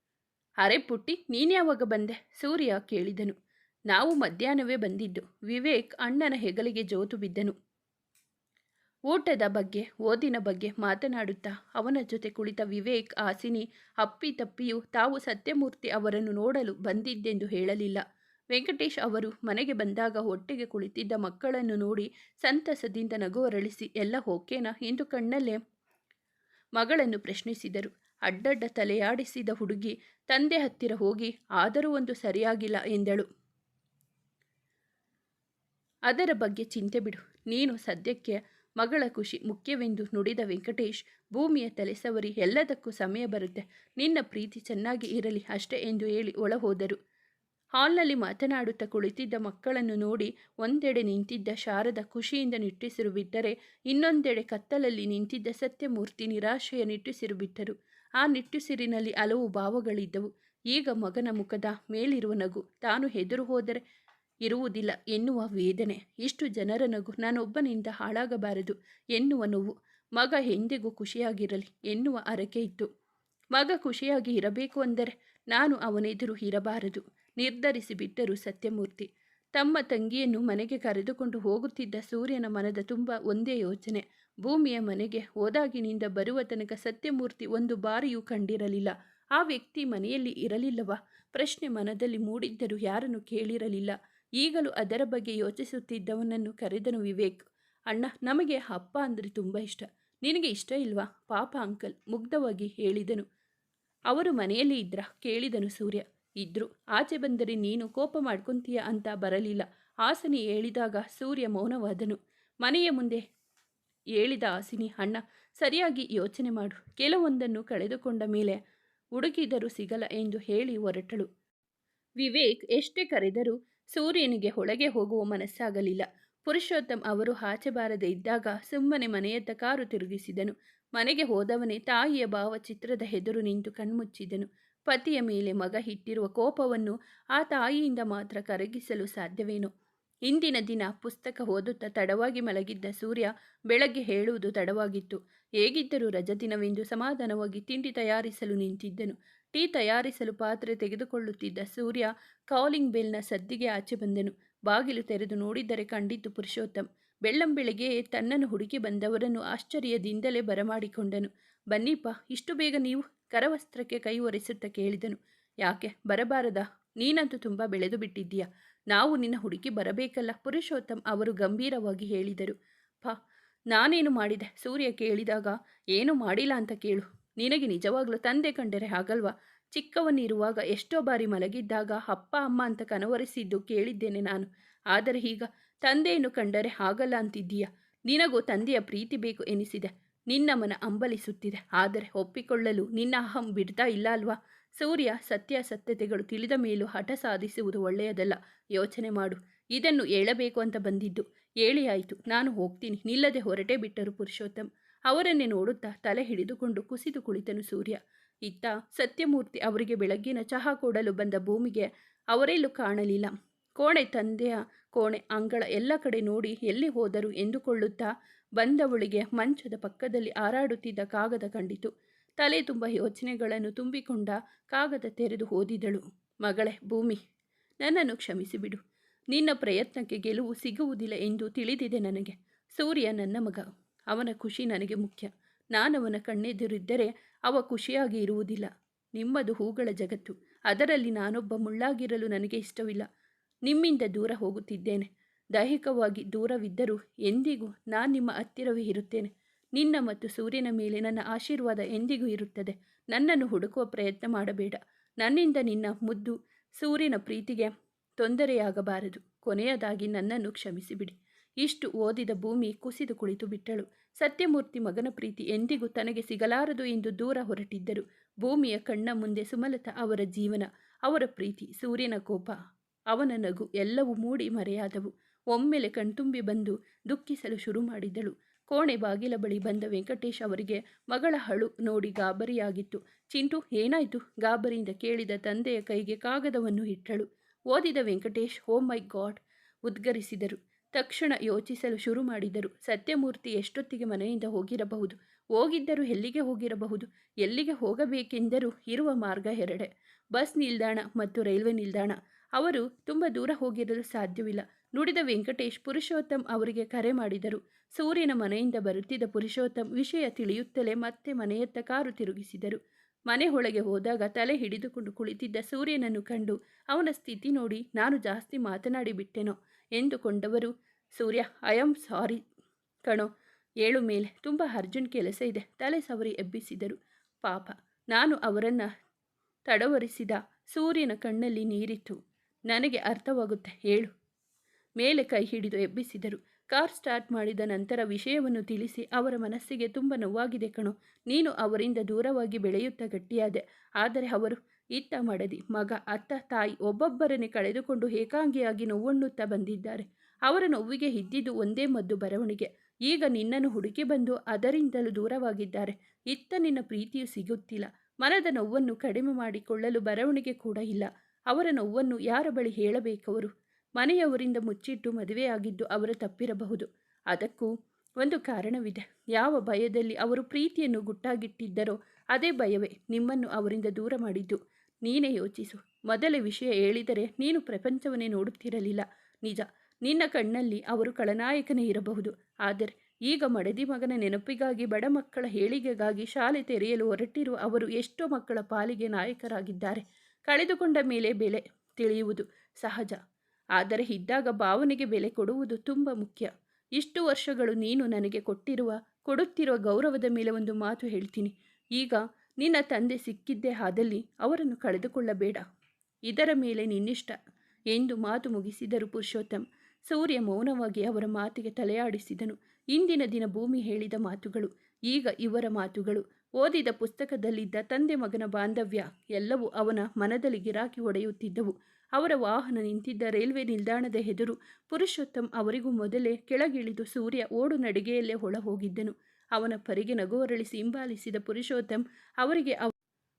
ಅರೆ ಪುಟ್ಟಿ ನೀನ್ಯಾವಾಗ ಬಂದೆ? ಸೂರ್ಯ ಕೇಳಿದನು. ನಾವು ಮಧ್ಯಾಹ್ನವೇ ಬಂದಿದ್ದು. ವಿವೇಕ್ ಅಣ್ಣನ ಹೆಗಲಿಗೆ ಜೋತು ಬಿದ್ದನು. ಊಟದ ಬಗ್ಗೆ, ಓದಿನ ಬಗ್ಗೆ ಮಾತನಾಡುತ್ತಾ ಅವನ ಜೊತೆ ಕುಳಿತ ವಿವೇಕ್ ಆಸಿನಿ ಅಪ್ಪಿ ತಪ್ಪಿಯೂ ತಾವು ಸತ್ಯಮೂರ್ತಿ ಅವರನ್ನು ನೋಡಲು ಬಂದಿದ್ದೆಂದು ಹೇಳಲಿಲ್ಲ. ವೆಂಕಟೇಶ್ ಅವರು ಮನೆಗೆ ಬಂದಾಗ ಹೊಟ್ಟೆಗೆ ಕುಳಿತಿದ್ದ ಮಕ್ಕಳನ್ನು ನೋಡಿ ಸಂತಸದಿಂದ ನಗು ಅರಳಿಸಿ, ಎಲ್ಲ ಓಕೆನಾ? ಎಂದು ಕಣ್ಣಲ್ಲೇ? ಮಗಳನ್ನು ಪ್ರಶ್ನಿಸಿದರು. ಅಡ್ಡಡ್ಡ ತಲೆಯಾಡಿಸಿದ ಹುಡುಗಿ, ತಂದೆ ಹತ್ತಿರ ಹೋಗಿ, ಆದರೂ ಒಂದು ಸರಿಯಾಗಿಲ್ಲ ಎಂದಳು. ಅದರ ಬಗ್ಗೆ ಚಿಂತೆ ಬಿಡು. ನೀನು ಸದ್ಯಕ್ಕೆ ಮಗಳ ಖುಷಿ ಮುಖ್ಯವೆಂದು ನುಡಿದ ವೆಂಕಟೇಶ್ ಭೂಮಿಯ ತಲೆ ಸವರಿ ಎಲ್ಲದಕ್ಕೂ ಸಮಯ ಬರುತ್ತೆ. ನಿನ್ನ ಪ್ರೀತಿ ಚೆನ್ನಾಗಿ ಇರಲಿ ಅಷ್ಟೇ ಎಂದು ಹೇಳಿ ಒಳ ಹೋದರು ಹಾಲ್ನಲ್ಲಿ ಮಾತನಾಡುತ್ತಾ ಕುಳಿತಿದ್ದ ಮಕ್ಕಳನ್ನು ನೋಡಿ ಒಂದೆಡೆ ನಿಂತಿದ್ದ ಶಾರದ ಖುಷಿಯಿಂದ ನಿಟ್ಟುಸಿರು ಬಿಟ್ಟರೆ ಇನ್ನೊಂದೆಡೆ ಕತ್ತಲಲ್ಲಿ ನಿಂತಿದ್ದ ಸತ್ಯಮೂರ್ತಿ ನಿರಾಶೆಯ ನಿಟ್ಟುಸಿರು ಬಿಟ್ಟರು ಆ ನಿಟ್ಟುಸಿರಿನಲ್ಲಿ ಹಲವು ಭಾವಗಳಿದ್ದವು. ಈಗ ಮಗನ ಮುಖದ ಮೇಲಿರುವ ನಗು ತಾನು ಹೆದರು ಹೋದರೆ ಇರುವುದಿಲ್ಲ ಎನ್ನುವ ವೇದನೆ. ಇಷ್ಟು ಜನರ ನಗು ನಾನೊಬ್ಬನಿಂದ ಹಾಳಾಗಬಾರದು ಎನ್ನುವ ನೋವು. ಮಗ ಎಂದಿಗೂ ಖುಷಿಯಾಗಿರಲಿ ಎನ್ನುವ ಅರಕೆ ಇತ್ತು. ಮಗ ಖುಷಿಯಾಗಿ ಇರಬೇಕು ಅಂದರೆ ನಾನು ಅವನೆದುರು ಇರಬಾರದು. ನಿರ್ಧರಿಸಿ ಬಿಟ್ಟರು ಸತ್ಯಮೂರ್ತಿ. ತಮ್ಮ ತಂಗಿಯನ್ನು ಮನೆಗೆ ಕರೆದುಕೊಂಡು ಹೋಗುತ್ತಿದ್ದ ಸೂರ್ಯನ ಮನದ ತುಂಬ ಒಂದೇ ಯೋಚನೆ. ಭೂಮಿಯ ಮನೆಗೆ ಹೋದಾಗಿನಿಂದ ಬರುವ ತನಕ ಸತ್ಯಮೂರ್ತಿ ಒಂದು ಬಾರಿಯೂ ಕಂಡಿರಲಿಲ್ಲ. ಆ ವ್ಯಕ್ತಿ ಮನೆಯಲ್ಲಿ ಇರಲಿಲ್ಲವಾ? ಪ್ರಶ್ನೆ ಮನದಲ್ಲಿ ಮೂಡಿದ್ದರೂ ಯಾರನ್ನು ಕೇಳಿರಲಿಲ್ಲ. ಈಗಲೂ ಅದರ ಬಗ್ಗೆ ಯೋಚಿಸುತ್ತಿದ್ದವನನ್ನು ಕರೆದನು ವಿವೇಕ್, ಅಣ್ಣ, ನಮಗೆ ಅಪ್ಪ ಅಂದರೆ ತುಂಬ ಇಷ್ಟ. ನಿನಗೆ ಇಷ್ಟ ಇಲ್ವಾ? ಪಾಪ ಅಂಕಲ್, ಮುಗ್ಧವಾಗಿ ಹೇಳಿದನು. ಅವರು ಮನೆಯಲ್ಲಿ ಇದ್ರ? ಕೇಳಿದನು ಸೂರ್ಯ. ಇದ್ರು. ಆಚೆ ಬಂದರೆ ನೀನು ಕೋಪ ಮಾಡ್ಕೊಂತೀಯ ಅಂತ ಬರಲಿಲ್ಲ. ಆಸನಿ ಹೇಳಿದಾಗ ಸೂರ್ಯ ಮೌನವಾದನು. ಮನೆಯ ಮುಂದೆ ಹೇಳಿದ ಆಸಿನಿ ಅಣ್ಣ, ಸರಿಯಾಗಿ ಯೋಚನೆ ಮಾಡು. ಕೆಲವೊಂದನ್ನು ಕಳೆದುಕೊಂಡ ಮೇಲೆ ಹುಡುಕಿದರೂ ಸಿಗಲ್ಲ ಎಂದು ಹೇಳಿ ಹೊರಟಳು. ವಿವೇಕ್ ಎಷ್ಟೇ ಕರೆದರೂ ಸೂರ್ಯನಿಗೆ ಒಳಗೆ ಹೋಗುವ ಮನಸ್ಸಾಗಲಿಲ್ಲ. ಪುರುಷೋತ್ತಮ್ ಅವರು ಆಚೆ ಬಾರದೆ ಇದ್ದಾಗ ಸುಮ್ಮನೆ ಮನೆಯತ್ತ ಕಾರು ತಿರುಗಿಸಿದನು. ಮನೆಗೆ ಹೋದವನೇ ತಾಯಿಯ ಭಾವಚಿತ್ರದ ಹೆದರು ನಿಂತು ಕಣ್ಮುಚ್ಚಿದನು. ಪತಿಯ ಮೇಲೆ ಮಗ ಇಟ್ಟಿರುವ ಕೋಪವನ್ನು ಆ ತಾಯಿಯಿಂದ ಮಾತ್ರ ಕರಗಿಸಲು ಸಾಧ್ಯವೇನೋ? ಇಂದಿನ ದಿನ ಪುಸ್ತಕ ಓದುತ್ತಾ ತಡವಾಗಿ ಮಲಗಿದ್ದ ಸೂರ್ಯ ಬೆಳಗ್ಗೆ ಹೇಳುವುದು ತಡವಾಗಿತ್ತು. ಹೇಗಿದ್ದರೂ ರಜದಿನವೆಂದು ಸಮಾಧಾನವಾಗಿ ತಿಂಡಿ ತಯಾರಿಸಲು ನಿಂತಿದ್ದನು. ಟೀ ತಯಾರಿಸಲು ಪಾತ್ರೆ ತೆಗೆದುಕೊಳ್ಳುತ್ತಿದ್ದ ಸೂರ್ಯ ಕಾಲಿಂಗ್ ಬೆಲ್ನ ಸದ್ದಿಗೆ ಆಚೆ ಬಂದನು. ಬಾಗಿಲು ತೆರೆದು ನೋಡಿದ್ದರೆ ಕಂಡಿತ್ತು ಪುರುಷೋತ್ತಮ್. ಬೆಳ್ಳಂಬೆಳಗ್ಗೆ ತನ್ನನ್ನು ಹುಡುಕಿ ಬಂದವರನ್ನು ಆಶ್ಚರ್ಯದಿಂದಲೇ ಬರಮಾಡಿಕೊಂಡನು. ಬನ್ನಿಪ್ಪ, ಇಷ್ಟು ಬೇಗ ನೀವು ಕರವಸ್ತ್ರಕ್ಕೆ ಕೈ ಒರೆಸುತ್ತಾ ಕೇಳಿದನು. ಯಾಕೆ, ಬರಬಾರದ? ನೀನಂತೂ ತುಂಬ ಬೆಳೆದು ಬಿಟ್ಟಿದ್ದೀಯಾ? ನಾವು ನಿನ್ನ ಹುಡುಕಿ ಬರಬೇಕಲ್ಲ? ಪುರುಷೋತ್ತಮ್ ಅವರು ಗಂಭೀರವಾಗಿ ಹೇಳಿದರು. ಪ, ನಾನೇನು ಮಾಡಿದೆ? ಸೂರ್ಯ ಕೇಳಿದಾಗ, ಏನು ಮಾಡಿಲ್ಲ ಅಂತ ಕೇಳು. ನಿನಗೆ ನಿಜವಾಗ್ಲೂ ತಂದೆ ಕಂಡರೆ ಹಾಗಲ್ವಾ? ಚಿಕ್ಕವನಿರುವಾಗ ಎಷ್ಟೋ ಬಾರಿ ಮಲಗಿದ್ದಾಗ ಅಪ್ಪ, ಅಮ್ಮ ಅಂತ ಕನವರಿಸಿದ್ದು ಕೇಳಿದ್ದೇನೆ ನಾನು. ಆದರೆ ಈಗ ತಂದೆಯನ್ನು ಕಂಡರೆ ಹಾಗಲ್ಲ ಅಂತಿದ್ದೀಯ. ನಿನಗೂ ತಂದೆಯ ಪ್ರೀತಿ ಬೇಕು ಎನಿಸಿದೆ. ನಿನ್ನ ಮನ ಅಂಬಲಿಸುತ್ತಿದೆ. ಆದರೆ ಒಪ್ಪಿಕೊಳ್ಳಲು ನಿನ್ನ ಅಹಂ ಬಿಡ್ತಾ ಇಲ್ಲ ಅಲ್ವಾ? ಸೂರ್ಯ ಸತ್ಯಾಸತ್ಯತೆಗಳು ತಿಳಿದ ಮೇಲೂ ಹಠ ಸಾಧಿಸುವುದು ಒಳ್ಳೆಯದಲ್ಲ. ಯೋಚನೆ ಮಾಡು. ಇದನ್ನು ಹೇಳಬೇಕು ಅಂತ ಬಂದಿದ್ದು. ಹೇಳಿ ಆಯಿತು. ನಾನು ಹೋಗ್ತೀನಿ. ನಿಲ್ಲದೆ ಹೊರಟೇ ಬಿಟ್ಟರು ಪುರುಷೋತ್ತಮ್. ಅವರನ್ನೇ ನೋಡುತ್ತಾ ತಲೆ ಹಿಡಿದುಕೊಂಡು ಕುಸಿದು ಕುಳಿತನು ಸೂರ್ಯ. ಇತ್ತ ಸತ್ಯಮೂರ್ತಿ ಅವರಿಗೆ ಬೆಳಗ್ಗಿನ ಚಹಾ ಕೊಡಲು ಬಂದ ಭೂಮಿಗೆ ಅವರೆಲ್ಲೂ ಕಾಣಲಿಲ್ಲ. ಕೋಣೆ ತಂದೆಯ ಕೋಣೆ ಅಂಗಳ ಎಲ್ಲ ಕಡೆ ನೋಡಿ ಎಲ್ಲಿ ಹೋದರು ಎಂದುಕೊಳ್ಳುತ್ತಾ ಬಂದವಳಿಗೆ ಮಂಚದ ಪಕ್ಕದಲ್ಲಿ ಹಾರಾಡುತ್ತಿದ್ದ ಕಾಗದ ಕಂಡಿತು. ತಲೆ ತುಂಬ ಯೋಚನೆಗಳನ್ನು ತುಂಬಿಕೊಂಡ ಕಾಗದ ತೆರೆದು ಓದಿದಳು. ಮಗಳೇ, ಭೂಮಿ, ನನ್ನನ್ನು ಕ್ಷಮಿಸಿಬಿಡು ನಿನ್ನ ಪ್ರಯತ್ನಕ್ಕೆ ಗೆಲುವು ಸಿಗುವುದಿಲ್ಲ ಎಂದು ತಿಳಿದಿದೆ ನನಗೆ. ಸೂರ್ಯ, ನನ್ನ ಮಗ. ಅವನ ಖುಷಿ ನನಗೆ ಮುಖ್ಯ. ನಾನವನ ಕಣ್ಣೆದುರಿದ್ದರೆ ಅವ ಖುಷಿಯಾಗಿ ಇರುವುದಿಲ್ಲ. ನಿಮ್ಮದು ಹೂಗಳ ಜಗತ್ತು. ಅದರಲ್ಲಿ ನಾನೊಬ್ಬ ಮುಳ್ಳಾಗಿರಲು ನನಗೆ ಇಷ್ಟವಿಲ್ಲ. ನಿಮ್ಮಿಂದ ದೂರ ಹೋಗುತ್ತಿದ್ದೇನೆ. ದೈಹಿಕವಾಗಿ ದೂರವಿದ್ದರೂ ಎಂದಿಗೂ ನಾನು ನಿಮ್ಮ ಹತ್ತಿರವೇ ಇರುತ್ತೇನೆ. ನಿನ್ನ ಮತ್ತು ಸೂರ್ಯನ ಮೇಲೆ ನನ್ನ ಆಶೀರ್ವಾದ ಎಂದಿಗೂ ಇರುತ್ತದೆ. ನನ್ನನ್ನು ಹುಡುಕುವ ಪ್ರಯತ್ನ ಮಾಡಬೇಡ. ನನ್ನಿಂದ ನಿನ್ನ ಮುದ್ದು ಸೂರ್ಯನ ಪ್ರೀತಿಗೆ ತೊಂದರೆಯಾಗಬಾರದು. ಕೊನೆಯದಾಗಿ ನನ್ನನ್ನು ಕ್ಷಮಿಸಿಬಿಡಿ. ಇಷ್ಟು ಓದಿದ ಭೂಮಿ ಕುಸಿದು ಕುಳಿತು ಬಿಟ್ಟಳು. ಸತ್ಯಮೂರ್ತಿ ಮಗನ ಪ್ರೀತಿ ಎಂದಿಗೂ ತನಗೆ ಸಿಗಲಾರದು ಎಂದು ದೂರ ಹೊರಟಿದ್ದರು. ಭೂಮಿಯ ಕಣ್ಣ ಮುಂದೆ ಸುಮಲತ ಅವರ ಜೀವನ, ಅವರ ಪ್ರೀತಿ, ಸೂರ್ಯನ ಕೋಪ, ಅವನ ನಗು ಎಲ್ಲವೂ ಮೂಡಿ ಮರೆಯಾದವು. ಒಮ್ಮೆಲೆ ಕಣ್ತುಂಬಿ ಬಂದು ದುಃಖಿಸಲು ಶುರು ಮಾಡಿದಳು. ಕೋಣೆ ಬಾಗಿಲ ಬಳಿ ಬಂದ ವೆಂಕಟೇಶ್ ಅವರಿಗೆ ಮಗಳ ಹಳು ನೋಡಿ ಗಾಬರಿಯಾಗಿತ್ತು. ಚಿಂಟು, ಏನಾಯಿತು? ಗಾಬರಿಯಿಂದ ಕೇಳಿದ ತಂದೆಯ ಕೈಗೆ ಕಾಗದವನ್ನು ಇಟ್ಟಳು. ಓದಿದ ವೆಂಕಟೇಶ್, ಓ ಮೈ ಗಾಡ್! ಉದ್ಗರಿಸಿದರು. ತಕ್ಷಣ ಯೋಚಿಸಲು ಶುರು ಮಾಡಿದರು. ಸತ್ಯಮೂರ್ತಿ ಎಷ್ಟೊತ್ತಿಗೆ ಮನೆಯಿಂದ ಹೋಗಿರಬಹುದು? ಹೋಗಿದ್ದರೂ ಎಲ್ಲಿಗೆ ಹೋಗಿರಬಹುದು? ಎಲ್ಲಿಗೆ ಹೋಗಬೇಕೆಂದರೂ ಇರುವ ಮಾರ್ಗ ಎರಡೆ. ಬಸ್ ನಿಲ್ದಾಣ ಮತ್ತು ರೈಲ್ವೆ ನಿಲ್ದಾಣ. ಅವರು ತುಂಬ ದೂರ ಹೋಗಿರಲು ಸಾಧ್ಯವಿಲ್ಲ. ನುಡಿದ ವೆಂಕಟೇಶ್ ಪುರುಷೋತ್ತಮ್ ಅವರಿಗೆ ಕರೆ ಮಾಡಿದರು. ಸೂರ್ಯನ ಮನೆಯಿಂದ ಬರುತ್ತಿದ್ದ ಪುರುಷೋತ್ತಮ್ ವಿಷಯ ತಿಳಿಯುತ್ತಲೇ ಮತ್ತೆ ಮನೆಯತ್ತ ಕಾರು ತಿರುಗಿಸಿದರು. ಮನೆ ಒಳಗೆ ಹೋದಾಗ ತಲೆ ಹಿಡಿದುಕೊಂಡು ಕುಳಿತಿದ್ದ ಸೂರ್ಯನನ್ನು ಕಂಡು, ಅವನ ಸ್ಥಿತಿ ನೋಡಿ, ನಾನು ಜಾಸ್ತಿ ಮಾತನಾಡಿ ಬಿಟ್ಟೆನೋ ಎಂದುಕೊಂಡವರು ಸೂರ್ಯ, ಐ ಆಮ್ ಸಾರಿ ಕಣೋ, ಏಳು ಮೇಲೆ ತುಂಬ ಅರ್ಜುನ್ ಕೆಲಸ ಇದೆ, ತಲೆ ಸವರಿ ಎಬ್ಬಿಸಿದರು. ಪಾಪ, ನಾನು ಅವರನ್ನು ತಡವರಿಸಿದ ಸೂರ್ಯನ ಕಣ್ಣಲ್ಲಿ ನೀರಿತ್ತು. ನನಗೆ ಅರ್ಥವಾಗುತ್ತೆ ಹೇಳು ಮೇಲೆ ಕೈ ಹಿಡಿದು ಎಬ್ಬಿಸಿದರು. ಕಾರ್ ಸ್ಟಾರ್ಟ್ ಮಾಡಿದ ನಂತರ ವಿಷಯವನ್ನು ತಿಳಿಸಿ, ಅವರ ಮನಸ್ಸಿಗೆ ತುಂಬ ನೋವಾಗಿದೆ ಕಣೋ, ನೀನು ಅವರಿಂದ ದೂರವಾಗಿ ಬೆಳೆಯುತ್ತಾ ಗಟ್ಟಿಯಾದೆ, ಆದರೆ ಅವರು, ಇತ್ತ ಮಡದಿ, ಮಗ, ಅತ್ತ ತಾಯಿ, ಒಬ್ಬೊಬ್ಬರನ್ನೇ ಕಳೆದುಕೊಂಡು ಏಕಾಂಗಿಯಾಗಿ ನೋವುಣ್ಣುತ್ತಾ ಬಂದಿದ್ದಾರೆ. ಅವರ ನೋವಿಗೆ ಇದ್ದಿದ್ದು ಒಂದೇ ಮದ್ದು ಬರವಣಿಗೆ. ಈಗ ನಿನ್ನನ್ನು ಹುಡುಕಿ ಬಂದು ಅದರಿಂದಲೂ ದೂರವಾಗಿದ್ದಾರೆ. ಇತ್ತ ನಿನ್ನ ಪ್ರೀತಿಯು ಸಿಗುತ್ತಿಲ್ಲ. ಮನದ ನೋವನ್ನು ಕಡಿಮೆ ಮಾಡಿಕೊಳ್ಳಲು ಬರವಣಿಗೆ ಕೂಡ ಇಲ್ಲ. ಅವರ ನೋವನ್ನು ಯಾರ ಬಳಿ ಹೇಳಬೇಕವರು? ಮನೆಯವರಿಂದ ಮುಚ್ಚಿಟ್ಟು ಮದುವೆಯಾಗಿದ್ದು ಅವರ ತಪ್ಪಿರಬಹುದು. ಅದಕ್ಕೂ ಒಂದು ಕಾರಣವಿದೆ. ಯಾವ ಭಯದಲ್ಲಿ ಅವರು ಪ್ರೀತಿಯನ್ನು ಗುಟ್ಟಾಗಿಟ್ಟಿದ್ದರೋ ಅದೇ ಭಯವೇ. ನಿಮ್ಮನ್ನು ಅವರಿಂದ ದೂರ ಮಾಡಿದ್ದು. ನೀನೇ ಯೋಚಿಸು. ಮೊದಲ ವಿಷಯ ಹೇಳಿದರೆ ನೀನು ಪ್ರಪಂಚವನ್ನೇ ನೋಡುತ್ತಿರಲಿಲ್ಲ. ನಿಜ. ನಿನ್ನ ಕಣ್ಣಲ್ಲಿ ಅವರು ಖಳನಾಯಕನೇ ಇರಬಹುದು. ಆದರೆ, ಈಗ ಮಡದಿ ಮಗನ ನೆನಪಿಗಾಗಿ ಬಡ ಮಕ್ಕಳ ಹೇಳಿಗೆಗಾಗಿ ಶಾಲೆ ತೆರೆಯಲು ಹೊರಟಿರುವ ಅವರು ಎಷ್ಟೋ ಮಕ್ಕಳ ಪಾಲಿಗೆ ನಾಯಕರಾಗಿದ್ದಾರೆ. ಕಳೆದುಕೊಂಡ ಮೇಲೆ ಬೆಲೆ ತಿಳಿಯುವುದು ಸಹಜ. ಆದರೆ ಇದ್ದಾಗ ಭಾವನೆಗೆ ಬೆಲೆ ಕೊಡುವುದು ತುಂಬ ಮುಖ್ಯ. ಇಷ್ಟು ವರ್ಷಗಳು ನೀನು ನನಗೆ ಕೊಟ್ಟಿರುವ, ಕೊಡುತ್ತಿರುವ ಗೌರವದ ಮೇಲೆ ಒಂದು ಮಾತು ಹೇಳ್ತೀನಿ. ಈಗ ನಿನ್ನ ತಂದೆ ಸಿಕ್ಕಿದ್ದೇ ಆದಲ್ಲಿ ಅವರನ್ನು ಕಳೆದುಕೊಳ್ಳಬೇಡ. ಇದರ ಮೇಲೆ ನಿನ್ನಿಷ್ಟ ಎಂದು ಮಾತು ಮುಗಿಸಿದರು ಪುರುಷೋತ್ತಮ್. ಸೂರ್ಯ ಮೌನವಾಗಿ ಅವರ ಮಾತಿಗೆ ತಲೆಯಾಡಿಸಿದನು. ಇಂದಿನ ದಿನ ಭೂಮಿ ಹೇಳಿದ ಮಾತುಗಳು, ಈಗ ಇವರ ಮಾತುಗಳು. ಓದಿದ ಪುಸ್ತಕದಲ್ಲಿದ್ದ ತಂದೆ ಮಗನ ಬಾಂಧವ್ಯ, ಎಲ್ಲವೂ ಅವನ ಮನದಲ್ಲಿ ಗಿರಾಕಿ ಹೊಡೆಯುತ್ತಿದ್ದವು. ಅವರ ವಾಹನ ನಿಂತಿದ್ದ ರೈಲ್ವೆ ನಿಲ್ದಾಣದ ಎದುರು ಪುರುಷೋತ್ತಮ್ ಅವರಿಗೂ ಮೊದಲೇ ಕೆಳಗಿಳಿದು ಸೂರ್ಯ ಓಡು ನಡಿಗೆಯಲ್ಲೇ ಹೊಳ ಹೋಗಿದ್ದನು ಅವನ ಪರಿಗೆ ನಗುವರಳಿಸಿ ಹಿಂಬಾಲಿಸಿದ ಪುರುಷೋತ್ತಮ್ ಅವರಿಗೆ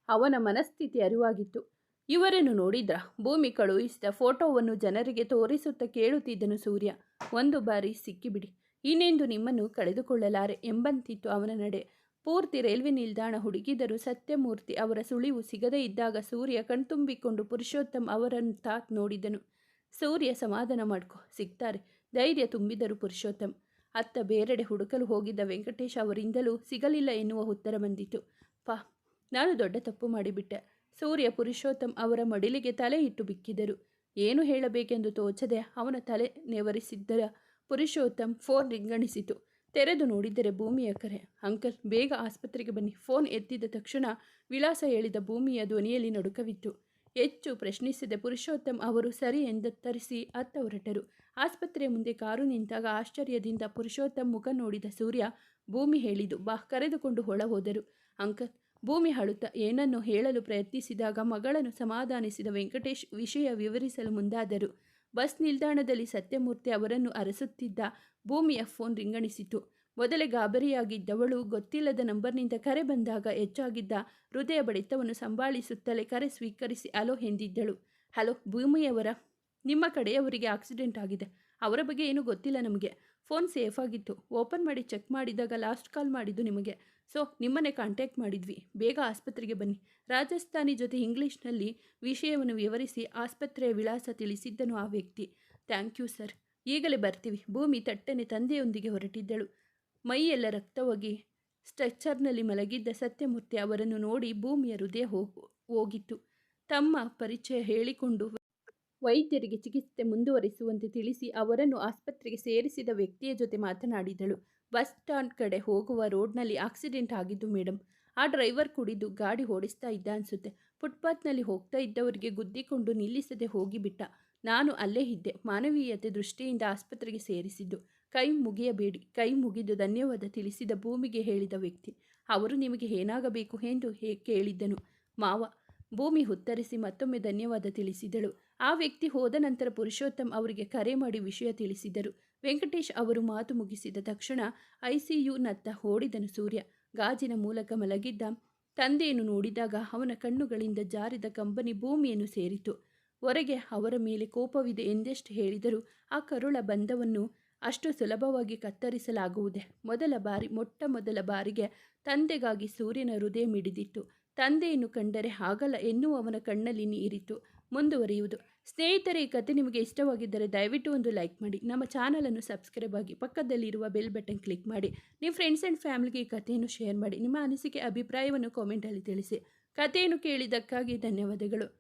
ಅವನ ಮನಸ್ಥಿತಿ ಅರಿವಾಗಿತ್ತು. ಇವರನ್ನು ನೋಡಿದ್ರ ಭೂಮಿ ಕಳುಹಿಸಿದ ಫೋಟೋವನ್ನು ಜನರಿಗೆ ತೋರಿಸುತ್ತಾ ಕೇಳುತ್ತಿದ್ದನು ಸೂರ್ಯ. ಒಂದು ಬಾರಿ ಸಿಕ್ಕಿಬಿಡಿ, ಇನ್ನೆಂದು ನಿಮ್ಮನ್ನು ಕಳೆದುಕೊಳ್ಳಲಾರೆ ಎಂಬಂತಿತ್ತು ಅವನ ನಡೆ. ಪೂರ್ತಿ ರೈಲ್ವೆ ನಿಲ್ದಾಣ ಹುಡುಗಿದರು ಸತ್ಯಮೂರ್ತಿ ಅವರ ಸುಳಿವು ಸಿಗದೇ ಇದ್ದಾಗ ಸೂರ್ಯ ಕಣ್ತುಂಬಿಕೊಂಡು ಪುರುಷೋತ್ತಮ್ ಅವರನ್ನು ತಾಕ್ ನೋಡಿದನು. ಸೂರ್ಯ, ಸಮಾಧಾನ ಮಾಡ್ಕೊ, ಸಿಗ್ತಾರೆ, ಧೈರ್ಯ ತುಂಬಿದರು ಪುರುಷೋತ್ತಮ್. ಅತ್ತ ಬೇರೆಡೆ ಹುಡುಕಲು ಹೋಗಿದ್ದ ವೆಂಕಟೇಶ್ ಅವರಿಂದಲೂ ಸಿಗಲಿಲ್ಲ ಎನ್ನುವ ಉತ್ತರ ಬಂದಿತು ಪಾ, ನಾನು ದೊಡ್ಡ ತಪ್ಪು ಮಾಡಿಬಿಟ್ಟೆ. ಸೂರ್ಯ ಪುರುಷೋತ್ತಮ್ ಅವರ ಮಡಿಲಿಗೆ ತಲೆ ಇಟ್ಟು ಬಿಕ್ಕಿದರು. ಏನು ಹೇಳಬೇಕೆಂದು ತೋಚದೆ ಅವನ ತಲೆ ನೆವರಿಸಿದ್ದರ ಪುರುಷೋತ್ತಮ್ ಫೋನ್ ರಿಂಗಣಿಸಿತು. ತೆರೆದು ನೋಡಿದರೆ ಭೂಮಿಯ ಕರೆ. ಅಂಕಲ್, ಬೇಗ ಆಸ್ಪತ್ರೆಗೆ ಬನ್ನಿ. ಫೋನ್ ಎತ್ತಿದ ತಕ್ಷಣ ವಿಳಾಸ ಹೇಳಿದ ಭೂಮಿಯ ಧ್ವನಿಯಲ್ಲಿ ನಡುಕವಿತ್ತು. ಹೆಚ್ಚು ಪ್ರಶ್ನಿಸಿದ ಪುರುಷೋತ್ತಮ್ ಅವರು, ಸರಿ ಎಂದತ್ತರಿಸಿ ಅತ್ತ ಹೊರಟರು ಆಸ್ಪತ್ರೆಯ ಮುಂದೆ ಕಾರು ನಿಂತಾಗ ಆಶ್ಚರ್ಯದಿಂದ ಪುರುಷೋತ್ತಮ್ ಮುಖ ನೋಡಿದ ಸೂರ್ಯ ಭೂಮಿ ಹೇಳಿದು ಬಾ, ಕರೆದುಕೊಂಡು ಹೊಳ ಹೋದರು ಅಂಕಲ್ ಭೂಮಿ ಹಳುತ್ತ ಏನನ್ನು ಹೇಳಲು ಪ್ರಯತ್ನಿಸಿದಾಗ ಮಗಳನ್ನು ಸಮಾಧಾನಿಸಿದ ವೆಂಕಟೇಶ್ ವಿಷಯ ವಿವರಿಸಲು ಮುಂದಾದರು. ಬಸ್ ನಿಲ್ದಾಣದಲ್ಲಿ ಸತ್ಯಮೂರ್ತಿ ಅವರನ್ನು ಅರಸುತ್ತಿದ್ದ ಭೂಮಿಯ ಫೋನ್ ರಿಂಗಣಿಸಿತು. ಮೊದಲೇ ಗಾಬರಿಯಾಗಿದ್ದವಳು ಗೊತ್ತಿಲ್ಲದ ನಂಬರ್ನಿಂದ ಕರೆ ಬಂದಾಗ ಹೆಚ್ಚಾಗಿದ್ದ ಹೃದಯ ಬಡಿತವನ್ನು ಸಂಭಾಳಿಸುತ್ತಲೇ ಕರೆ ಸ್ವೀಕರಿಸಿ ಅಲೋ ಎಂದಿದ್ದಳು. ಹಲೋ, ಭೂಮಿಯವರ? ನಿಮ್ಮ ಕಡೆಯವರಿಗೆ ಆಕ್ಸಿಡೆಂಟ್ ಆಗಿದೆ. ಅವರ ಬಗ್ಗೆ ಏನೂ ಗೊತ್ತಿಲ್ಲ ನಮಗೆ. ಫೋನ್ ಸೇಫ್ ಆಗಿತ್ತು. ಓಪನ್ ಮಾಡಿ ಚೆಕ್ ಮಾಡಿದಾಗ ಲಾಸ್ಟ್ ಕಾಲ್ ಮಾಡಿದ್ದು ನಿಮಗೆ. ಸೊ ನಿಮ್ಮನ್ನೇ ಕಾಂಟ್ಯಾಕ್ಟ್ ಮಾಡಿದ್ವಿ. ಬೇಗ ಆಸ್ಪತ್ರೆಗೆ ಬನ್ನಿ. ರಾಜಸ್ಥಾನಿ ಜೊತೆ ಇಂಗ್ಲೀಷ್ನಲ್ಲಿ ವಿಷಯವನ್ನು ವಿವರಿಸಿ ಆಸ್ಪತ್ರೆಯ ವಿಳಾಸ ತಿಳಿಸಿದ್ದನು ಆ ವ್ಯಕ್ತಿ. ಥ್ಯಾಂಕ್ ಯು ಸರ್ ಈಗಲೇ ಬರ್ತೀವಿ. ಭೂಮಿ ತಟ್ಟನೆ ತಂದೆಯೊಂದಿಗೆ ಹೊರಟಿದ್ದಳು. ಮೈಯೆಲ್ಲ ರಕ್ತವಾಗಿ ಸ್ಟ್ರೆಚ್ಚರ್ನಲ್ಲಿ ಮಲಗಿದ್ದ ಸತ್ಯಮೂರ್ತಿ ಅವರನ್ನು ನೋಡಿ ಭೂಮಿಯ ಹೃದಯ ಹೋಗು ಹೋಗಿತ್ತು. ತಮ್ಮ ಪರಿಚಯ ಹೇಳಿಕೊಂಡು ವೈದ್ಯರಿಗೆ ಚಿಕಿತ್ಸೆ ಮುಂದುವರಿಸುವಂತೆ ತಿಳಿಸಿ ಅವರನ್ನು ಆಸ್ಪತ್ರೆಗೆ ಸೇರಿಸಿದ ವ್ಯಕ್ತಿಯ ಜೊತೆ ಮಾತನಾಡಿದಳು. ಬಸ್ ಸ್ಟ್ಯಾಂಡ್ ಕಡೆ ಹೋಗುವ ರೋಡ್ನಲ್ಲಿ ಆಕ್ಸಿಡೆಂಟ್ ಆಗಿದ್ದು ಮೇಡಮ್ ಆ ಡ್ರೈವರ್ ಕುಡಿದು ಗಾಡಿ ಓಡಿಸ್ತಾ ಇದ್ದ ಅನಿಸುತ್ತೆ. ಫುಟ್ಪಾತ್ನಲ್ಲಿ ಹೋಗ್ತಾ ಇದ್ದವರಿಗೆ ಗುದ್ದಿಕೊಂಡು ನಿಲ್ಲಿಸದೆ ಹೋಗಿಬಿಟ್ಟ. ನಾನು ಅಲ್ಲೇ ಇದ್ದೆ. ಮಾನವೀಯತೆ ದೃಷ್ಟಿಯಿಂದ ಆಸ್ಪತ್ರೆಗೆ ಸೇರಿಸಿದ್ದು. ಕೈ ಮುಗಿಯಬೇಡಿ. ಕೈ ಮುಗಿದು ಧನ್ಯವಾದ ತಿಳಿಸಿದ ಭೂಮಿಗೆ ಹೇಳಿದ ವ್ಯಕ್ತಿ. ಅವರು ನಿಮಗೆ ಏನಾಗಬೇಕು ಎಂದು ಹೇ ಕೇಳಿದ್ದನು. ಮಾವ, ಭೂಮಿ ಉತ್ತರಿಸಿ ಮತ್ತೊಮ್ಮೆ ಧನ್ಯವಾದ ತಿಳಿಸಿದಳು. ಆ ವ್ಯಕ್ತಿ ಹೋದ ನಂತರ ಪುರುಷೋತ್ತಮ್ ಅವರಿಗೆ ಕರೆ ಮಾಡಿ ವಿಷಯ ತಿಳಿಸಿದರು. ವೆಂಕಟೇಶ್ ಅವರು ಮಾತು ಮುಗಿಸಿದ ತಕ್ಷಣ ಐಸಿಯುನತ್ತ ಓಡಿದನು ಸೂರ್ಯ. ಗಾಜಿನ ಮೂಲಕ ಮಲಗಿದ್ದ ತಂದೆಯನ್ನು ನೋಡಿದಾಗ ಅವನ ಕಣ್ಣುಗಳಿಂದ ಜಾರಿದ ಕಂಬನಿ ಭೂಮಿಯನ್ನು ಸೇರಿತು. ಹೊರಗೆ ಅವರ ಮೇಲೆ ಕೋಪವಿದೆ ಎಂದೆಷ್ಟು ಹೇಳಿದರೂ ಆ ಕರುಳ ಬಂಧವನ್ನು ಅಷ್ಟು ಸುಲಭವಾಗಿ ಕತ್ತರಿಸಲಾಗುವುದೇ. ಮೊದಲ ಬಾರಿ, ಮೊಟ್ಟ ಮೊದಲ ಬಾರಿಗೆ ತಂದೆಗಾಗಿ ಸೂರ್ಯನ ಹೃದಯ ಮಿಡಿದಿತ್ತು. ತಂದೆಯನ್ನು ಕಂಡರೆ ಆಗಲ್ಲ ಎನ್ನುವವನ ಕಣ್ಣಲ್ಲಿ ನೀರಿತು ಮುಂದುವರಿಯುವುದು. ಸ್ನೇಹಿತರೆ, ಈ ಕತೆ ನಿಮಗೆ ಇಷ್ಟವಾಗಿದ್ದರೆ ದಯವಿಟ್ಟು ಒಂದು ಲೈಕ್ ಮಾಡಿ. ನಮ್ಮ ಚಾನಲನ್ನು ಸಬ್ಸ್ಕ್ರೈಬ್ ಆಗಿ ಪಕ್ಕದಲ್ಲಿರುವ ಬೆಲ್ ಬಟನ್ ಕ್ಲಿಕ್ ಮಾಡಿ. ನಿಮ್ಮ ಫ್ರೆಂಡ್ಸ್ ಆ್ಯಂಡ್ ಫ್ಯಾಮಿಲಿಗೆ ಈ ಕಥೆಯನ್ನು ಶೇರ್ ಮಾಡಿ. ನಿಮ್ಮ ಅನಿಸಿಕೆ, ಅಭಿಪ್ರಾಯವನ್ನು ಕಾಮೆಂಟಲ್ಲಿ ತಿಳಿಸಿ. ಕಥೆಯನ್ನು ಕೇಳಿದ್ದಕ್ಕಾಗಿ ಧನ್ಯವಾದಗಳು.